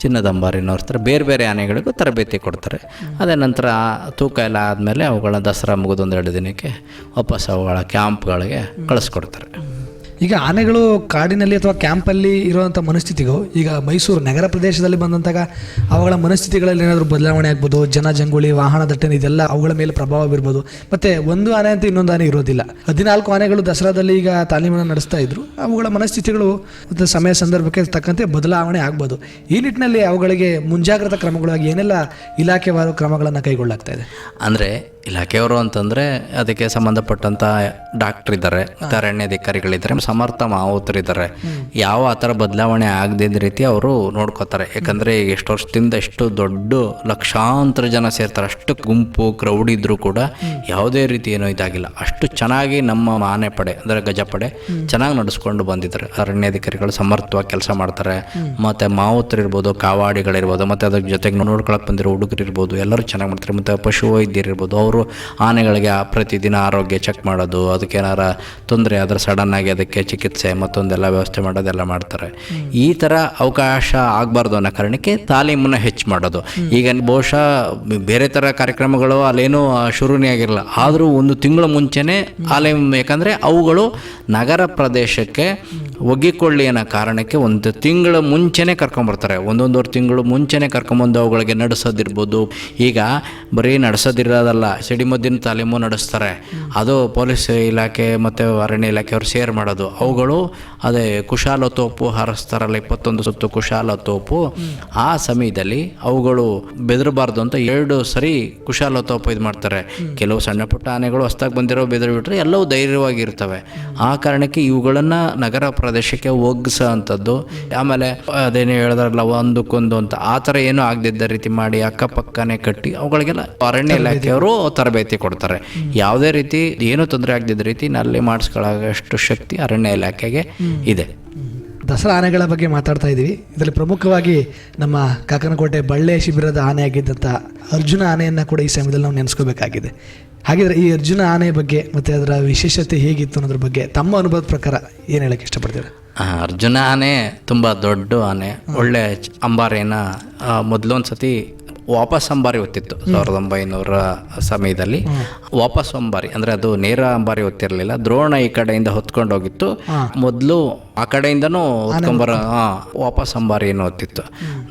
ಚಿನ್ನದ ಅಂಬಾರಿನ ಹೊರಿಸ್ತಾರೆ ಬೇರೆ ಬೇರೆ ಆನೆಗಳಿಗೂ ತರಬೇತಿ ಕೊಡ್ತಾರೆ. ಅದೇ ನಂತರ ತೂಕ ಎಲ್ಲ ಆದಮೇಲೆ ಅವುಗಳನ್ನ ದಸರಾ ಮುಗಿದು ಒಂದೆರಡು ದಿನಕ್ಕೆ ವಾಪಸ್ ಅವುಗಳ ಕ್ಯಾಂಪ್ಗಳಿಗೆ ಕಳಿಸ್ಕೊಡ್ತಾರೆ. ಈಗ ಆನೆಗಳು ಕಾಡಿನಲ್ಲಿ ಅಥವಾ ಕ್ಯಾಂಪಲ್ಲಿ ಇರುವಂಥ ಮನಸ್ಥಿತಿಗೂ, ಈಗ ಮೈಸೂರು ನಗರ ಪ್ರದೇಶದಲ್ಲಿ ಬಂದಂತಾಗ ಅವುಗಳ ಮನಸ್ಥಿತಿಗಳಲ್ಲಿ ಏನಾದರೂ ಬದಲಾವಣೆ ಆಗ್ಬೋದು, ಜನ ಜಂಗುಳಿ, ವಾಹನ ದಟ್ಟಣೆ, ಇದೆಲ್ಲ ಅವುಗಳ ಮೇಲೆ ಪ್ರಭಾವ ಬೀರ್ಬೋದು. ಮತ್ತೆ ಒಂದು ಆನೆ ಅಂತ ಇನ್ನೊಂದು ಆನೆ ಇರೋದಿಲ್ಲ. ಹದಿನಾಲ್ಕು ಆನೆಗಳು ದಸರಾದಲ್ಲಿ ಈಗ ತಾಲೀಮನ್ನು ನಡೆಸ್ತಾ ಇದ್ರು. ಅವುಗಳ ಮನಸ್ಥಿತಿಗಳು ಮತ್ತು ಸಮಯ ಸಂದರ್ಭಕ್ಕೆ ತಕ್ಕಂತೆ ಬದಲಾವಣೆ ಆಗ್ಬೋದು. ಈ ನಿಟ್ಟಿನಲ್ಲಿ ಅವುಗಳಿಗೆ ಮುಂಜಾಗ್ರತಾ ಕ್ರಮಗಳಾಗಿ ಏನೆಲ್ಲ ಇಲಾಖೆವಾರು ಕ್ರಮಗಳನ್ನು ಕೈಗೊಳ್ಳಾಗ್ತಾ ಇದೆ? ಅಂದರೆ ಇಲಾಖೆಯವರು ಅಂತಂದರೆ ಅದಕ್ಕೆ ಸಂಬಂಧಪಟ್ಟಂಥ ಡಾಕ್ಟ್ರ್ ಇದ್ದಾರೆ ಅರಣ್ಯಾಧಿಕಾರಿಗಳಿದ್ದಾರೆ ಸಮರ್ಥ ಮಾವುತರಿದ್ದಾರೆ ಯಾವ ಆ ಥರ ಬದಲಾವಣೆ ಆಗದಿದ್ದ ರೀತಿ ಅವರು ನೋಡ್ಕೋತಾರೆ. ಯಾಕಂದರೆ ಈಗ ಎಷ್ಟು ವರ್ಷದಿಂದ ಎಷ್ಟು ದೊಡ್ಡ ಲಕ್ಷಾಂತರ ಜನ ಸೇರ್ತಾರೆ ಅಷ್ಟು ಗುಂಪು ಕ್ರೌಡ್ ಇದ್ದರೂ ಕೂಡ ಯಾವುದೇ ರೀತಿ ಏನೂ ಇದಾಗಿಲ್ಲ. ಅಷ್ಟು ಚೆನ್ನಾಗಿ ನಮ್ಮ ಆನೆ ಪಡೆ ಅಂದರೆ ಗಜಪಡೆ ಚೆನ್ನಾಗಿ ನಡೆಸ್ಕೊಂಡು ಬಂದಿದ್ದಾರೆ. ಅರಣ್ಯಾಧಿಕಾರಿಗಳು ಸಮರ್ಥವಾಗಿ ಕೆಲಸ ಮಾಡ್ತಾರೆ. ಮತ್ತು ಮಾವುತರಿರ್ಬೋದು ಕಾವಾಡಿಗಳಿರ್ಬೋದು ಮತ್ತು ಅದ್ರ ಜೊತೆಗೆ ನೋಡ್ಕೊಳಕ್ಕೆ ಬಂದಿರೋ ಹುಡುಗರು ಇರ್ಬೋದು ಎಲ್ಲರೂ ಚೆನ್ನಾಗಿ ಮಾಡ್ತಾರೆ. ಮತ್ತು ಪಶು ವೈದ್ಯರಿರ್ಬೋದು ಅವರು ಆನೆಗಳಿಗೆ ಪ್ರತಿದಿನ ಆರೋಗ್ಯ ಚೆಕ್ ಮಾಡೋದು, ಅದಕ್ಕೆ ಏನಾರ ತೊಂದರೆ ಆದರೆ ಸಡನ್ನಾಗಿ ಅದಕ್ಕೆ ಚಿಕಿತ್ಸೆ ಮತ್ತೊಂದೆಲ್ಲ ವ್ಯವಸ್ಥೆ ಮಾಡೋದೆಲ್ಲ ಮಾಡ್ತಾರೆ. ಈ ಥರ ಅವಕಾಶ ಆಗಬಾರ್ದು ಅನ್ನೋ ಕಾರಣಕ್ಕೆ ತಾಲೀಮನ್ನು ಹೆಚ್ಚು ಮಾಡೋದು. ಈಗ ಬಹುಶಃ ಬೇರೆ ಥರ ಕಾರ್ಯಕ್ರಮಗಳು ಅಲ್ಲೇನೂ ಶುರುನೇ ಆಗಿರಲ್ಲ. ಆದರೂ ಒಂದು ತಿಂಗಳ ಮುಂಚೆನೇ ತಾಲೀಮ್ ಯಾಕಂದರೆ ಅವುಗಳು ನಗರ ಪ್ರದೇಶಕ್ಕೆ ಒಗ್ಗಿಕೊಳ್ಳಿ ಅನ್ನೋ ಕಾರಣಕ್ಕೆ ಒಂದು ತಿಂಗಳ ಮುಂಚೆನೇ ಕರ್ಕೊಂಬರ್ತಾರೆ. ಒಂದೊಂದೂವರೆ ತಿಂಗಳು ಮುಂಚೆನೇ ಕರ್ಕೊಂಬಂದು ಅವುಗಳಿಗೆ ನಡೆಸೋದಿರ್ಬೋದು. ಈಗ ಬರೀ ನಡೆಸೋದಿರೋದಲ್ಲ ಸಿಡಿಮದ್ದಿನ ತಾಲೀಮು ನಡೆಸ್ತಾರೆ. ಅದು ಪೊಲೀಸ್ ಇಲಾಖೆ ಮತ್ತು ಅರಣ್ಯ ಇಲಾಖೆಯವರು ಶೇರ್ ಮಾಡೋದು. ಅವುಗಳು ಅದೇ ಕುಶಾಲ ತೋಪು ಹಾರಿಸ್ತಾರಲ್ಲ ಇಪ್ಪತ್ತೊಂದು ಸುತ್ತು ಕುಶಾಲ ತೋಪು. ಆ ಸಮಯದಲ್ಲಿ ಅವುಗಳು ಬೆದರಬಾರ್ದು ಅಂತ ಎರಡು ಸರಿ ಕುಶಾಲ ತೋಪು ಇದು ಮಾಡ್ತಾರೆ. ಕೆಲವು ಸಣ್ಣ ಪುಟ್ಟ ಆನೆಗಳು ಹೊಸ್ದಾಗಿ ಬಂದಿರೋ ಬೆದರು ಬಿಟ್ಟರೆ ಎಲ್ಲವೂ ಧೈರ್ಯವಾಗಿರ್ತವೆ. ಆ ಕಾರಣಕ್ಕೆ ಇವುಗಳನ್ನು ನಗರ ಪ್ರದೇಶಕ್ಕೆ ಒಗ್ಗಿಸೋ ಅಂಥದ್ದು ಆಮೇಲೆ ಅದೇನು ಹೇಳಿದ್ರಲ್ಲ ಒಂದಕ್ಕೊಂದು ಅಂತ. ಆ ಥರ ಏನೂ ಆಗದಿದ್ದ ರೀತಿ ಮಾಡಿ ಅಕ್ಕಪಕ್ಕನೇ ಕಟ್ಟಿ ಅವುಗಳಿಗೆಲ್ಲ ಅರಣ್ಯ ಇಲಾಖೆಯವರು ತರಬೇತಿ ಕೊಡ್ತಾರೆ. ಯಾವುದೇ ರೀತಿ ಏನೂ ತೊಂದರೆ ಆಗದಿದ್ದ ರೀತಿ ನಲ್ಲಿ ಮಾಡಿಸ್ಕೊಳ್ಳೋಷ್ಟು ಶಕ್ತಿ ಅರಣ್ಯ ಇಲಾಖೆಗೆ ಇದೆ. ದಸರಾ ಆನೆಗಳ ಬಗ್ಗೆ ಮಾತಾಡ್ತಾ ಇದ್ದೀವಿ. ಇದರಲ್ಲಿ ಪ್ರಮುಖವಾಗಿ ನಮ್ಮ ಕಾಕನಕೋಟೆ ಬಳ್ಳೆ ಶಿಬಿರದ ಆನೆ ಆಗಿದ್ದಂಥ ಅರ್ಜುನ ಆನೆಯನ್ನು ಕೂಡ ಈ ಸಮಯದಲ್ಲಿ ನಾವು ನೆನೆಸ್ಕೋಬೇಕಾಗಿದೆ. ಹಾಗಿದ್ರೆ ಈ ಅರ್ಜುನ ಆನೆ ಬಗ್ಗೆ ಮತ್ತು ಅದರ ವಿಶೇಷತೆ ಹೇಗಿತ್ತು ಅನ್ನೋದ್ರ ಬಗ್ಗೆ ತಮ್ಮ ಅನುಭವದ ಪ್ರಕಾರ ಏನು ಹೇಳಕ್ಕೆ ಇಷ್ಟಪಡ್ತೀರಾ? ಆ, ಅರ್ಜುನ ಆನೆ ತುಂಬ ದೊಡ್ಡ ಆನೆ. ಒಳ್ಳೆ ಅಂಬಾರೇನ ಅಂಬಾರಿನ ಮೊದಲೊಂದು ಸತಿ ವಾಪಸ್ ಅಂಬಾರಿ ಹೊತ್ತಿತ್ತು. ಸಾವಿರದ ಒಂಬೈನೂರ ಸಮಯದಲ್ಲಿ ವಾಪಸ್ ಅಂಬಾರಿ. ಅಂದರೆ ಅದು ನೇರ ಅಂಬಾರಿ ಹೊತ್ತಿರಲಿಲ್ಲ. ದ್ರೋಣ ಈ ಕಡೆಯಿಂದ ಹೊತ್ಕೊಂಡು ಹೋಗಿತ್ತು. ಮೊದಲು ಆ ಕಡೆಯಿಂದನೂ ಹೊತ್ಕೊಂಬರ ವಾಪಸ್ ಅಂಬಾರಿಯನ್ನು ಹೊತ್ತಿತ್ತು.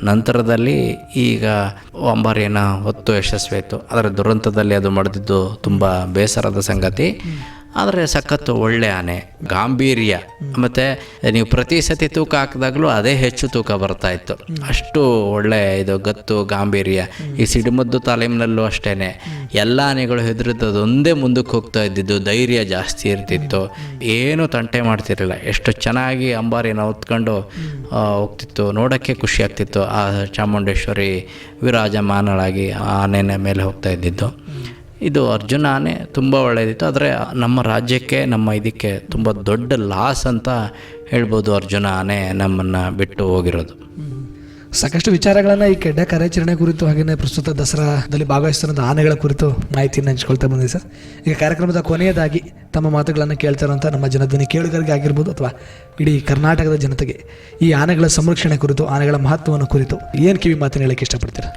ನಂತರದಲ್ಲಿ ಈಗ ಅಂಬಾರಿಯನ್ನು ಹೊತ್ತು ಯಶಸ್ವಿ ಆಯಿತು. ಅದರ ದುರಂತದಲ್ಲಿ ಅದು ಮಾಡಿದ್ದು ತುಂಬ ಬೇಸರದ ಸಂಗತಿ. ಆದರೆ ಸಖತ್ತು ಒಳ್ಳೆ ಆನೆ, ಗಾಂಭೀರ್ಯ. ಮತ್ತು ನೀವು ಪ್ರತಿ ಸತಿ ತೂಕ ಹಾಕಿದಾಗಲೂ ಅದೇ ಹೆಚ್ಚು ತೂಕ ಬರ್ತಾ ಇತ್ತು. ಅಷ್ಟು ಒಳ್ಳೆ ಇದು ಗತ್ತು, ಗಾಂಭೀರ್ಯ. ಈ ಸಿಡಿಮದ್ದು ತಾಲೀಮಿನಲ್ಲೂ ಅಷ್ಟೇ ಎಲ್ಲ ಆನೆಗಳು ಒಂದೇ ಮುಂದಕ್ಕೆ ಹೋಗ್ತಾ ಇದ್ದಿದ್ದು, ಧೈರ್ಯ ಜಾಸ್ತಿ ಇರ್ತಿತ್ತು. ಏನು ತಂಟೆ ಮಾಡ್ತಿರಲಿಲ್ಲ. ಎಷ್ಟು ಚೆನ್ನಾಗಿ ಅಂಬಾರಿನ ಹೊತ್ಕೊಂಡು ಹೋಗ್ತಿತ್ತು. ನೋಡೋಕ್ಕೆ ಖುಷಿ ಆಗ್ತಿತ್ತು. ಆ ಚಾಮುಂಡೇಶ್ವರಿ ವಿರಾಜಮಾನಳಾಗಿ ಆ ಆನೆನ ಮೇಲೆ ಹೋಗ್ತಾ ಇದ್ದಿದ್ದು. ಇದು ಅರ್ಜುನನೇ ತುಂಬ ಒಳ್ಳೆಯದಿತ್ತು, ಆದರೆ ನಮ್ಮ ರಾಜ್ಯಕ್ಕೆ, ನಮ್ಮ ಇದಕ್ಕೆ ತುಂಬ ದೊಡ್ಡ ಲಾಸ್ ಅಂತ ಹೇಳ್ಬೋದು ಅರ್ಜುನ ಆನೆ ನಮ್ಮನ್ನು ಬಿಟ್ಟು ಹೋಗಿರೋದು. ಸಾಕಷ್ಟು ವಿಚಾರಗಳನ್ನು ಈ ಕೆಡ್ಡ ಕಾರ್ಯಾಚರಣೆ ಕುರಿತು ಹಾಗೆಯೇ ಪ್ರಸ್ತುತ ದಸರಾದಲ್ಲಿ ಭಾಗವಹಿಸ್ತಿರೋ ಆನೆಗಳ ಕುರಿತು ಮಾಹಿತಿಯನ್ನು ಹಂಚ್ಕೊಳ್ತಾ ಬಂದಿದೆ ಸರ್. ಈಗ ಕಾರ್ಯಕ್ರಮದ ಕೊನೆಯದಾಗಿ ತಮ್ಮ ಮಾತುಗಳನ್ನು ಕೇಳ್ತಾ ಇರುವಂಥ ನಮ್ಮ ಜನಧ್ವನಿ ಕೇಳುಗರಿಗೆ ಆಗಿರ್ಬೋದು, ಅಥವಾ ಇಡೀ ಕರ್ನಾಟಕದ ಜನತೆಗೆ ಈ ಆನೆಗಳ ಸಂರಕ್ಷಣೆ ಕುರಿತು, ಆನೆಗಳ ಮಹತ್ವವನ್ನು ಕುರಿತು ಏನು ಕಿವಿ ಮಾತನ್ನು ಹೇಳಕ್ಕೆ ಇಷ್ಟಪಡ್ತೀರಾ?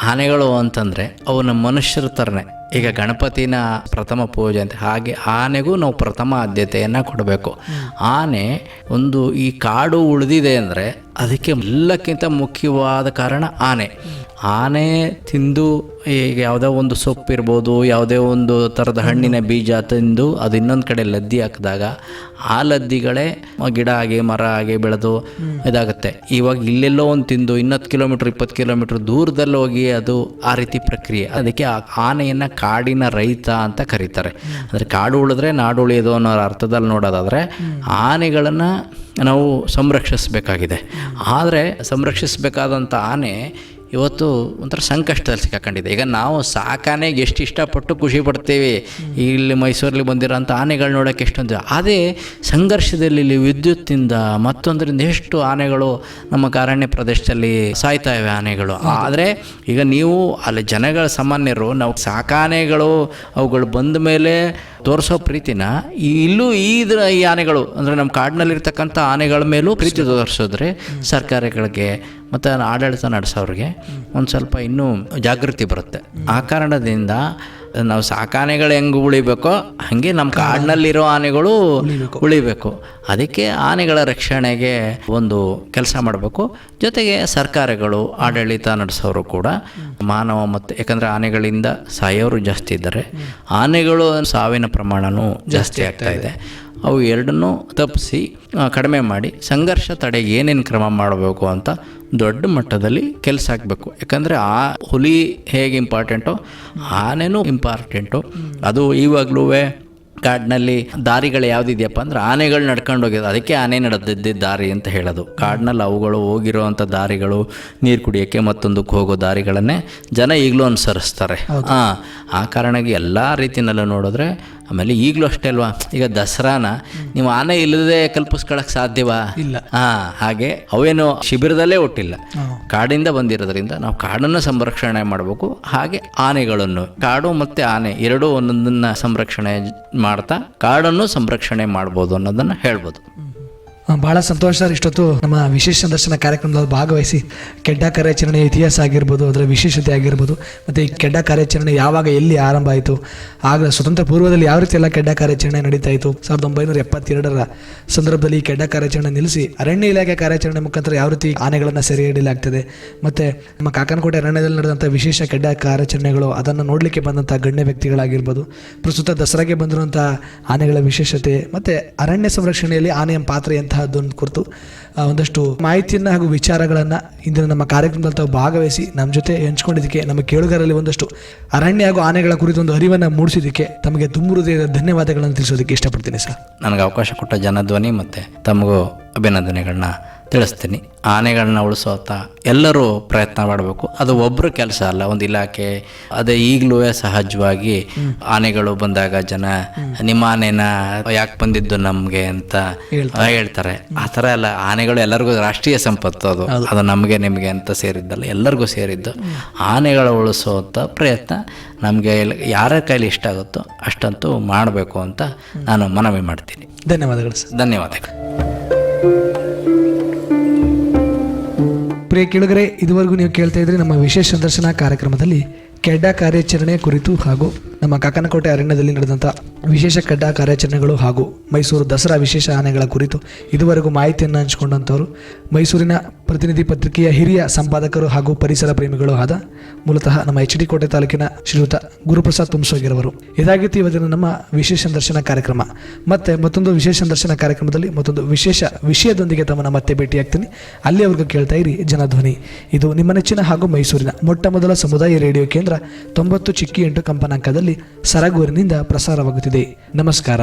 ಆನೆಗಳು ಅಂತಂದರೆ ಅವು ಮನುಷ್ಯರ ಥರನೇ. ಈಗ ಗಣಪತಿನ ಪ್ರಥಮ ಪೂಜೆ ಅಂತ, ಹಾಗೆ ಆನೆಗೂ ನಾವು ಪ್ರಥಮ ಆದ್ಯತೆಯನ್ನು ಕೊಡಬೇಕು. ಆನೆ ಒಂದು ಈ ಕಾಡು ಉಳಿದಿದೆ ಅಂದರೆ ಅದಕ್ಕೆ ಎಲ್ಲಕ್ಕಿಂತ ಮುಖ್ಯವಾದ ಕಾರಣ ಆನೆ. ಆನೆ ತಿಂದು ಈಗ ಯಾವುದೋ ಒಂದು ಸೊಪ್ಪು ಇರ್ಬೋದು, ಯಾವುದೇ ಒಂದು ಥರದ ಹಣ್ಣಿನ ಬೀಜ ತಿಂದು ಅದು ಇನ್ನೊಂದು ಕಡೆ ಲದ್ದಿ ಹಾಕಿದಾಗ ಆ ಲದ್ದಿಗಳೇ ಗಿಡ ಆಗಿ ಮರ ಆಗಿ ಬೆಳೆದು ಇದಾಗುತ್ತೆ. ಇವಾಗ ಇಲ್ಲೆಲ್ಲೋ ಒಂದು ತಿಂದು ಇನ್ನತ್ತು ಕಿಲೋಮೀಟ್ರ್ ಇಪ್ಪತ್ತು ಕಿಲೋಮೀಟ್ರ್ ದೂರದಲ್ಲಿ ಹೋಗಿ ಅದು ಆ ರೀತಿ ಪ್ರಕ್ರಿಯೆ. ಅದಕ್ಕೆ ಆ ಆನೆಯನ್ನು ಕಾಡಿನ ರೈತ ಅಂತ ಕರೀತಾರೆ. ಅಂದರೆ ಕಾಡು ಉಳಿದ್ರೆ ನಾಡು ಉಳಿಯೋದು ಅನ್ನೋ ಅರ್ಥದಲ್ಲಿ ನೋಡೋದಾದರೆ ಆನೆಗಳನ್ನು ನಾವು ಸಂರಕ್ಷಿಸಬೇಕಾಗಿದೆ. ಆದರೆ ಸಂರಕ್ಷಿಸಬೇಕಾದಂಥ ಆನೆ ಇವತ್ತು ಒಂಥರ ಸಂಕಷ್ಟದಲ್ಲಿ ಸಿಕ್ಕಾಕೊಂಡಿದೆ ಈಗ ನಾವು ಸಾಕಾನೆಗೆ ಎಷ್ಟು ಇಷ್ಟಪಟ್ಟು ಖುಷಿ ಪಡ್ತೇವೆ. ಇಲ್ಲಿ ಮೈಸೂರಲ್ಲಿ ಬಂದಿರೋಂಥ ಆನೆಗಳು ನೋಡೋಕ್ಕೆ ಎಷ್ಟೊಂದು. ಅದೇ ಸಂಘರ್ಷದಲ್ಲಿ ಇಲ್ಲಿ ವಿದ್ಯುತ್ತಿಂದ ಮತ್ತೊಂದರಿಂದ ಎಷ್ಟು ಆನೆಗಳು ನಮ್ಮ ಕಾರಣ್ಯ ಪ್ರದೇಶದಲ್ಲಿ ಸಾಯ್ತಾ ಇವೆ ಆನೆಗಳು. ಆದರೆ ಈಗ ನೀವು ಅಲ್ಲಿ ಜನಗಳ ಸಾಮಾನ್ಯರು ನಾವು ಸಾಕಾನೆಗಳು ಅವುಗಳು ಬಂದ ಮೇಲೆ ತೋರಿಸೋ ಪ್ರೀತಿನ ಇಲ್ಲೂ ಇದ್ರ ಈ ಆನೆಗಳು, ಅಂದರೆ ನಮ್ಮ ಕಾಡಿನಲ್ಲಿರ್ತಕ್ಕಂಥ ಆನೆಗಳ ಮೇಲೂ ಪ್ರೀತಿ ತೋರಿಸಿದ್ರೆ ಸರ್ಕಾರಗಳಿಗೆ ಮತ್ತು ಆಡಳಿತ ನಡೆಸೋರಿಗೆ ಒಂದು ಸ್ವಲ್ಪ ಇನ್ನೂ ಜಾಗೃತಿ ಬರುತ್ತೆ. ಆ ಕಾರಣದಿಂದ ನಾವು ಸಾಕಾನೆಗಳು ಹೆಂಗೆ ಉಳಿಬೇಕೋ ಹಾಗೆ ನಮ್ಮ ಕಾಡಿನಲ್ಲಿರೋ ಆನೆಗಳು ಉಳಿಬೇಕು. ಅದಕ್ಕೆ ಆನೆಗಳ ರಕ್ಷಣೆಗೆ ಒಂದು ಕೆಲಸ ಮಾಡಬೇಕು. ಜೊತೆಗೆ ಸರ್ಕಾರಗಳು ಆಡಳಿತ ನಡೆಸೋರು ಕೂಡ ಮಾನವ ಮತ್ತು ಯಾಕಂದರೆ ಆನೆಗಳಿಂದ ಸಾಯೋರು ಜಾಸ್ತಿ ಇದ್ದಾರೆ. ಆನೆಗಳು ಸಾವಿನ ಪ್ರಮಾಣವೂ ಜಾಸ್ತಿ ಆಗ್ತಾ ಇದೆ. ಅವು ಎರಡನ್ನೂ ತಪ್ಪಿಸಿ ಕಡಿಮೆ ಮಾಡಿ ಸಂಘರ್ಷ ತಡೆಗೆ ಏನೇನು ಕ್ರಮ ಮಾಡಬೇಕು ಅಂತ ದೊಡ್ಡ ಮಟ್ಟದಲ್ಲಿ ಕೆಲಸ ಆಗಬೇಕು. ಯಾಕಂದರೆ ಆ ಹುಲಿ ಹೇಗೆ ಇಂಪಾರ್ಟೆಂಟೋ ಆನೆನೂ ಇಂಪಾರ್ಟೆಂಟು ಅದು ಇವಾಗಲೂ ಕಾಡಿನಲ್ಲಿ ದಾರಿಗಳು ಯಾವುದಿದೆಯಪ್ಪ ಅಂದ್ರೆ ಆನೆಗಳು ನಡ್ಕೊಂಡು ಹೋಗಿದ್ದು ಅದಕ್ಕೆ ಆನೆ ನಡೆದಿದ್ದ ದಾರಿ ಅಂತ ಹೇಳೋದು. ಕಾಡಿನಲ್ಲಿ ಅವುಗಳು ಹೋಗಿರೋವಂಥ ದಾರಿಗಳು ನೀರು ಕುಡಿಯೋಕ್ಕೆ ಮತ್ತೊಂದಕ್ಕೆ ಹೋಗೋ ದಾರಿಗಳನ್ನೇ ಜನ ಈಗಲೂ ಅನುಸರಿಸ್ತಾರೆ. ಹಾಂ ಆ ಕಾರಣಕ್ಕೆ ಎಲ್ಲ ರೀತಿಯಲ್ಲೂ ನೋಡಿದ್ರೆ ಆಮೇಲೆ ಈಗಲೂ ಅಷ್ಟೇ ಅಲ್ವಾ? ಈಗ ದಸರಾನ ನೀವು ಆನೆ ಇಲ್ಲದೆ ಕಲ್ಪಿಸ್ಕೊಳಕ್ ಸಾಧ್ಯವಾ? ಇಲ್ಲ. ಹಾಂ ಹಾಗೆ ಅವೇನು ಶಿಬಿರದಲ್ಲೇ ಹುಟ್ಟಿಲ್ಲ. ಕಾಡಿಂದ ಬಂದಿರೋದ್ರಿಂದ ನಾವು ಕಾಡನ್ನು ಸಂರಕ್ಷಣೆ ಮಾಡಬೇಕು ಹಾಗೆ ಆನೆಗಳನ್ನು ಕಾಡು ಮತ್ತೆ ಆನೆ ಎರಡೂ ಒಂದೊಂದನ್ನ ಸಂರಕ್ಷಣೆ ಮಾಡ್ತಾ ಕಾಡನ್ನು ಸಂರಕ್ಷಣೆ ಮಾಡ್ಬೋದು ಅನ್ನೋದನ್ನ ಹೇಳ್ಬೋದು. ಬಹಳ ಸಂತೋಷ ಸರ್. ಇಷ್ಟೊತ್ತು ನಮ್ಮ ವಿಶೇಷ ಸಂದರ್ಶನ ಕಾರ್ಯಕ್ರಮದಲ್ಲಿ ಭಾಗವಹಿಸಿ ಕೆಡ್ಡ ಕಾರ್ಯಾಚರಣೆಯ ಇತಿಹಾಸ ಆಗಿರ್ಬೋದು, ಅದರ ವಿಶೇಷತೆ ಆಗಿರ್ಬೋದು, ಮತ್ತು ಈ ಕೆಡ್ಡ ಕಾರ್ಯಾಚರಣೆ ಯಾವಾಗ ಎಲ್ಲಿ ಆರಂಭ ಆಯಿತು, ಆಗ ಸ್ವತಂತ್ರ ಪೂರ್ವದಲ್ಲಿ ಯಾವ ರೀತಿ ಎಲ್ಲ ಕೆಡ್ಡ ಕಾರ್ಯಾಚರಣೆ ನಡೀತಾ ಇತ್ತು? ಸಾವಿರದ ಒಂಬೈನೂರ ಎಪ್ಪತ್ತೆರಡರ ಸಂದರ್ಭದಲ್ಲಿ ಈ ಕೆಡ್ಡ ಕಾರ್ಯಾಚರಣೆ ನಿಲ್ಲಿಸಿ ಅರಣ್ಯ ಇಲಾಖೆ ಕಾರ್ಯಾಚರಣೆ ಮುಖಾಂತರ ಯಾವ ರೀತಿ ಆನೆಗಳನ್ನು ಸೆರೆ ಹಿಡಿಯಲಾಗ್ತದೆ, ಮತ್ತು ನಮ್ಮ ಕಾಕನಕೋಟೆ ಅರಣ್ಯದಲ್ಲಿ ನಡೆದಂಥ ವಿಶೇಷ ಕೆಡ್ಡ ಕಾರ್ಯಾಚರಣೆಗಳು, ಅದನ್ನು ನೋಡಲಿಕ್ಕೆ ಬಂದಂಥ ಗಣ್ಯ ವ್ಯಕ್ತಿಗಳಾಗಿರ್ಬೋದು, ಪ್ರಸ್ತುತ ದಸರಾಗೆ ಬಂದಿರುವಂಥ ಆನೆಗಳ ವಿಶೇಷತೆ, ಮತ್ತು ಅರಣ್ಯ ಸಂರಕ್ಷಣೆಯಲ್ಲಿ ಆನೆಯ ಪಾತ್ರ ಎಂತಹದ್ದನ್ನು ಕುರಿತು ಒಂದಷ್ಟು ಮಾಹಿತಿಯನ್ನು ಹಾಗೂ ವಿಚಾರಗಳನ್ನು ಇಂದಿನ ನಮ್ಮ ಕಾರ್ಯಕ್ರಮದಲ್ಲಿ ತಾವು ಭಾಗವಹಿಸಿ ನಮ್ಮ ಜೊತೆ ಹಂಚ್ಕೊಂಡಿದ್ದಕ್ಕೆ ನಮ್ಮ ಕೇಳುಗರಲ್ಲಿ ಒಂದಷ್ಟು ಅರಣ್ಯ ಹಾಗೂ ಆನೆಗಳ ಕುರಿತು ಒಂದು ಅರಿವನ್ನು ಮೂಡಿಸಿದ್ದಕ್ಕೆ ತಮಗೆ ತುಂಬ ಹೃದಯದ ಧನ್ಯವಾದಗಳನ್ನು ತಿಳಿಸೋದಕ್ಕೆ ಇಷ್ಟಪಡ್ತೀನಿ ಸರ್. ನನಗೆ ಅವಕಾಶ ಕೊಟ್ಟ ಜನಧ್ವನಿ ಮತ್ತು ತಮಗೂ ಅಭಿನಂದನೆಗಳನ್ನ ತಿಳಿಸ್ತೀನಿ. ಆನೆಗಳನ್ನ ಉಳಿಸೋತ ಎಲ್ಲರೂ ಪ್ರಯತ್ನ ಮಾಡಬೇಕು. ಅದು ಒಬ್ಬರು ಕೆಲಸ ಅಲ್ಲ ಒಂದು ಇಲಾಖೆ. ಅದೇ ಈಗಲೂ ಸಹಜವಾಗಿ ಆನೆಗಳು ಬಂದಾಗ ಜನ ನಿಮ್ಮ ಆನೆನ ಯಾಕೆ ಬಂದಿದ್ದು ನಮಗೆ? ಅಂತ ಹೇಳ್ತಾರೆ. ಆ ಥರ ಎಲ್ಲ ಆನೆಗಳು ಎಲ್ಲರಿಗೂ ರಾಷ್ಟ್ರೀಯ ಸಂಪತ್ತು ಅದು. ಅದು ನಮಗೆ ನಿಮಗೆ ಅಂತ ಸೇರಿದ್ದಲ್ಲ ಎಲ್ಲರಿಗೂ ಸೇರಿದ್ದು. ಆನೆಗಳು ಅಂತ ಪ್ರಯತ್ನ ನಮಗೆ ಯಾರ ಕೈಲಿ ಇಷ್ಟ ಆಗುತ್ತೋ ಅಷ್ಟಂತೂ ಮಾಡಬೇಕು ಅಂತ ನಾನು ಮನವಿ ಮಾಡ್ತೀನಿ. ಧನ್ಯವಾದಗಳು ಸರ್. ಧನ್ಯವಾದಗಳು. ಪ್ರಿಯ ಕೇಳುಗರೆ ಇದುವರೆಗೂ ನೀವು ಕೇಳ್ತಾ ಇದ್ದರೆ ನಮ್ಮ ವಿಶೇಷ ದರ್ಶನ ಕಾರ್ಯಕ್ರಮದಲ್ಲಿ ಕೆಡ್ಡ ಕಾರ್ಯಾಚರಣೆ ಕುರಿತು ಹಾಗೂ ನಮ್ಮ ಕಾಕನಕೋಟೆ ಅರಣ್ಯದಲ್ಲಿ ನಡೆದಂಥ ವಿಶೇಷ ಕಡ್ಡಾ ಕಾರ್ಯಾಚರಣೆಗಳು ಹಾಗೂ ಮೈಸೂರು ದಸರಾ ವಿಶೇಷ ಆನೆಗಳ ಕುರಿತು ಇದುವರೆಗೂ ಮಾಹಿತಿಯನ್ನು ಹಂಚಿಕೊಂಡಂಥವರು ಮೈಸೂರಿನ ಪ್ರತಿನಿಧಿ ಪತ್ರಿಕೆಯ ಹಿರಿಯ ಸಂಪಾದಕರು ಹಾಗೂ ಪರಿಸರ ಪ್ರೇಮಿಗಳು ಆದ ಮೂಲತಃ ನಮ್ಮ ಎಚ್ ಡಿ ಕೋಟೆ ತಾಲೂಕಿನ ಶ್ರೀಯುತ ಗುರುಪ್ರಸಾದ್ ತುಮಸೋಗಿರವರು. ಇದಾಗಿತ್ತು ಇವತ್ತಿನ ನಮ್ಮ ವಿಶೇಷ ದರ್ಶನ ಕಾರ್ಯಕ್ರಮ. ಮತ್ತೆ ಮತ್ತೊಂದು ವಿಶೇಷ ದರ್ಶನ ಕಾರ್ಯಕ್ರಮದಲ್ಲಿ ಮತ್ತೊಂದು ವಿಶೇಷ ವಿಷಯದೊಂದಿಗೆ ತಮ್ಮನ್ನು ಮತ್ತೆ ಭೇಟಿಯಾಗ್ತೀನಿ. ಅಲ್ಲಿಯವರೆಗೂ ಕೇಳ್ತಾ ಇರಿ ಜನಧ್ವನಿ. ಇದು ನಿಮ್ಮ ನೆಚ್ಚಿನ ಹಾಗೂ ಮೈಸೂರಿನ ಮೊಟ್ಟ ಮೊದಲ ಸಮುದಾಯ ರೇಡಿಯೋ ಕೇಂದ್ರ ತೊಂಬತ್ತು ಚಿಕ್ಕಿ ಎಂಟು ಕಂಪನಾಂಕದಲ್ಲಿ ಸರಗೂರಿನಿಂದ ಪ್ರಸಾರವಾಗುತ್ತಿದೆ. ನಮಸ್ಕಾರ.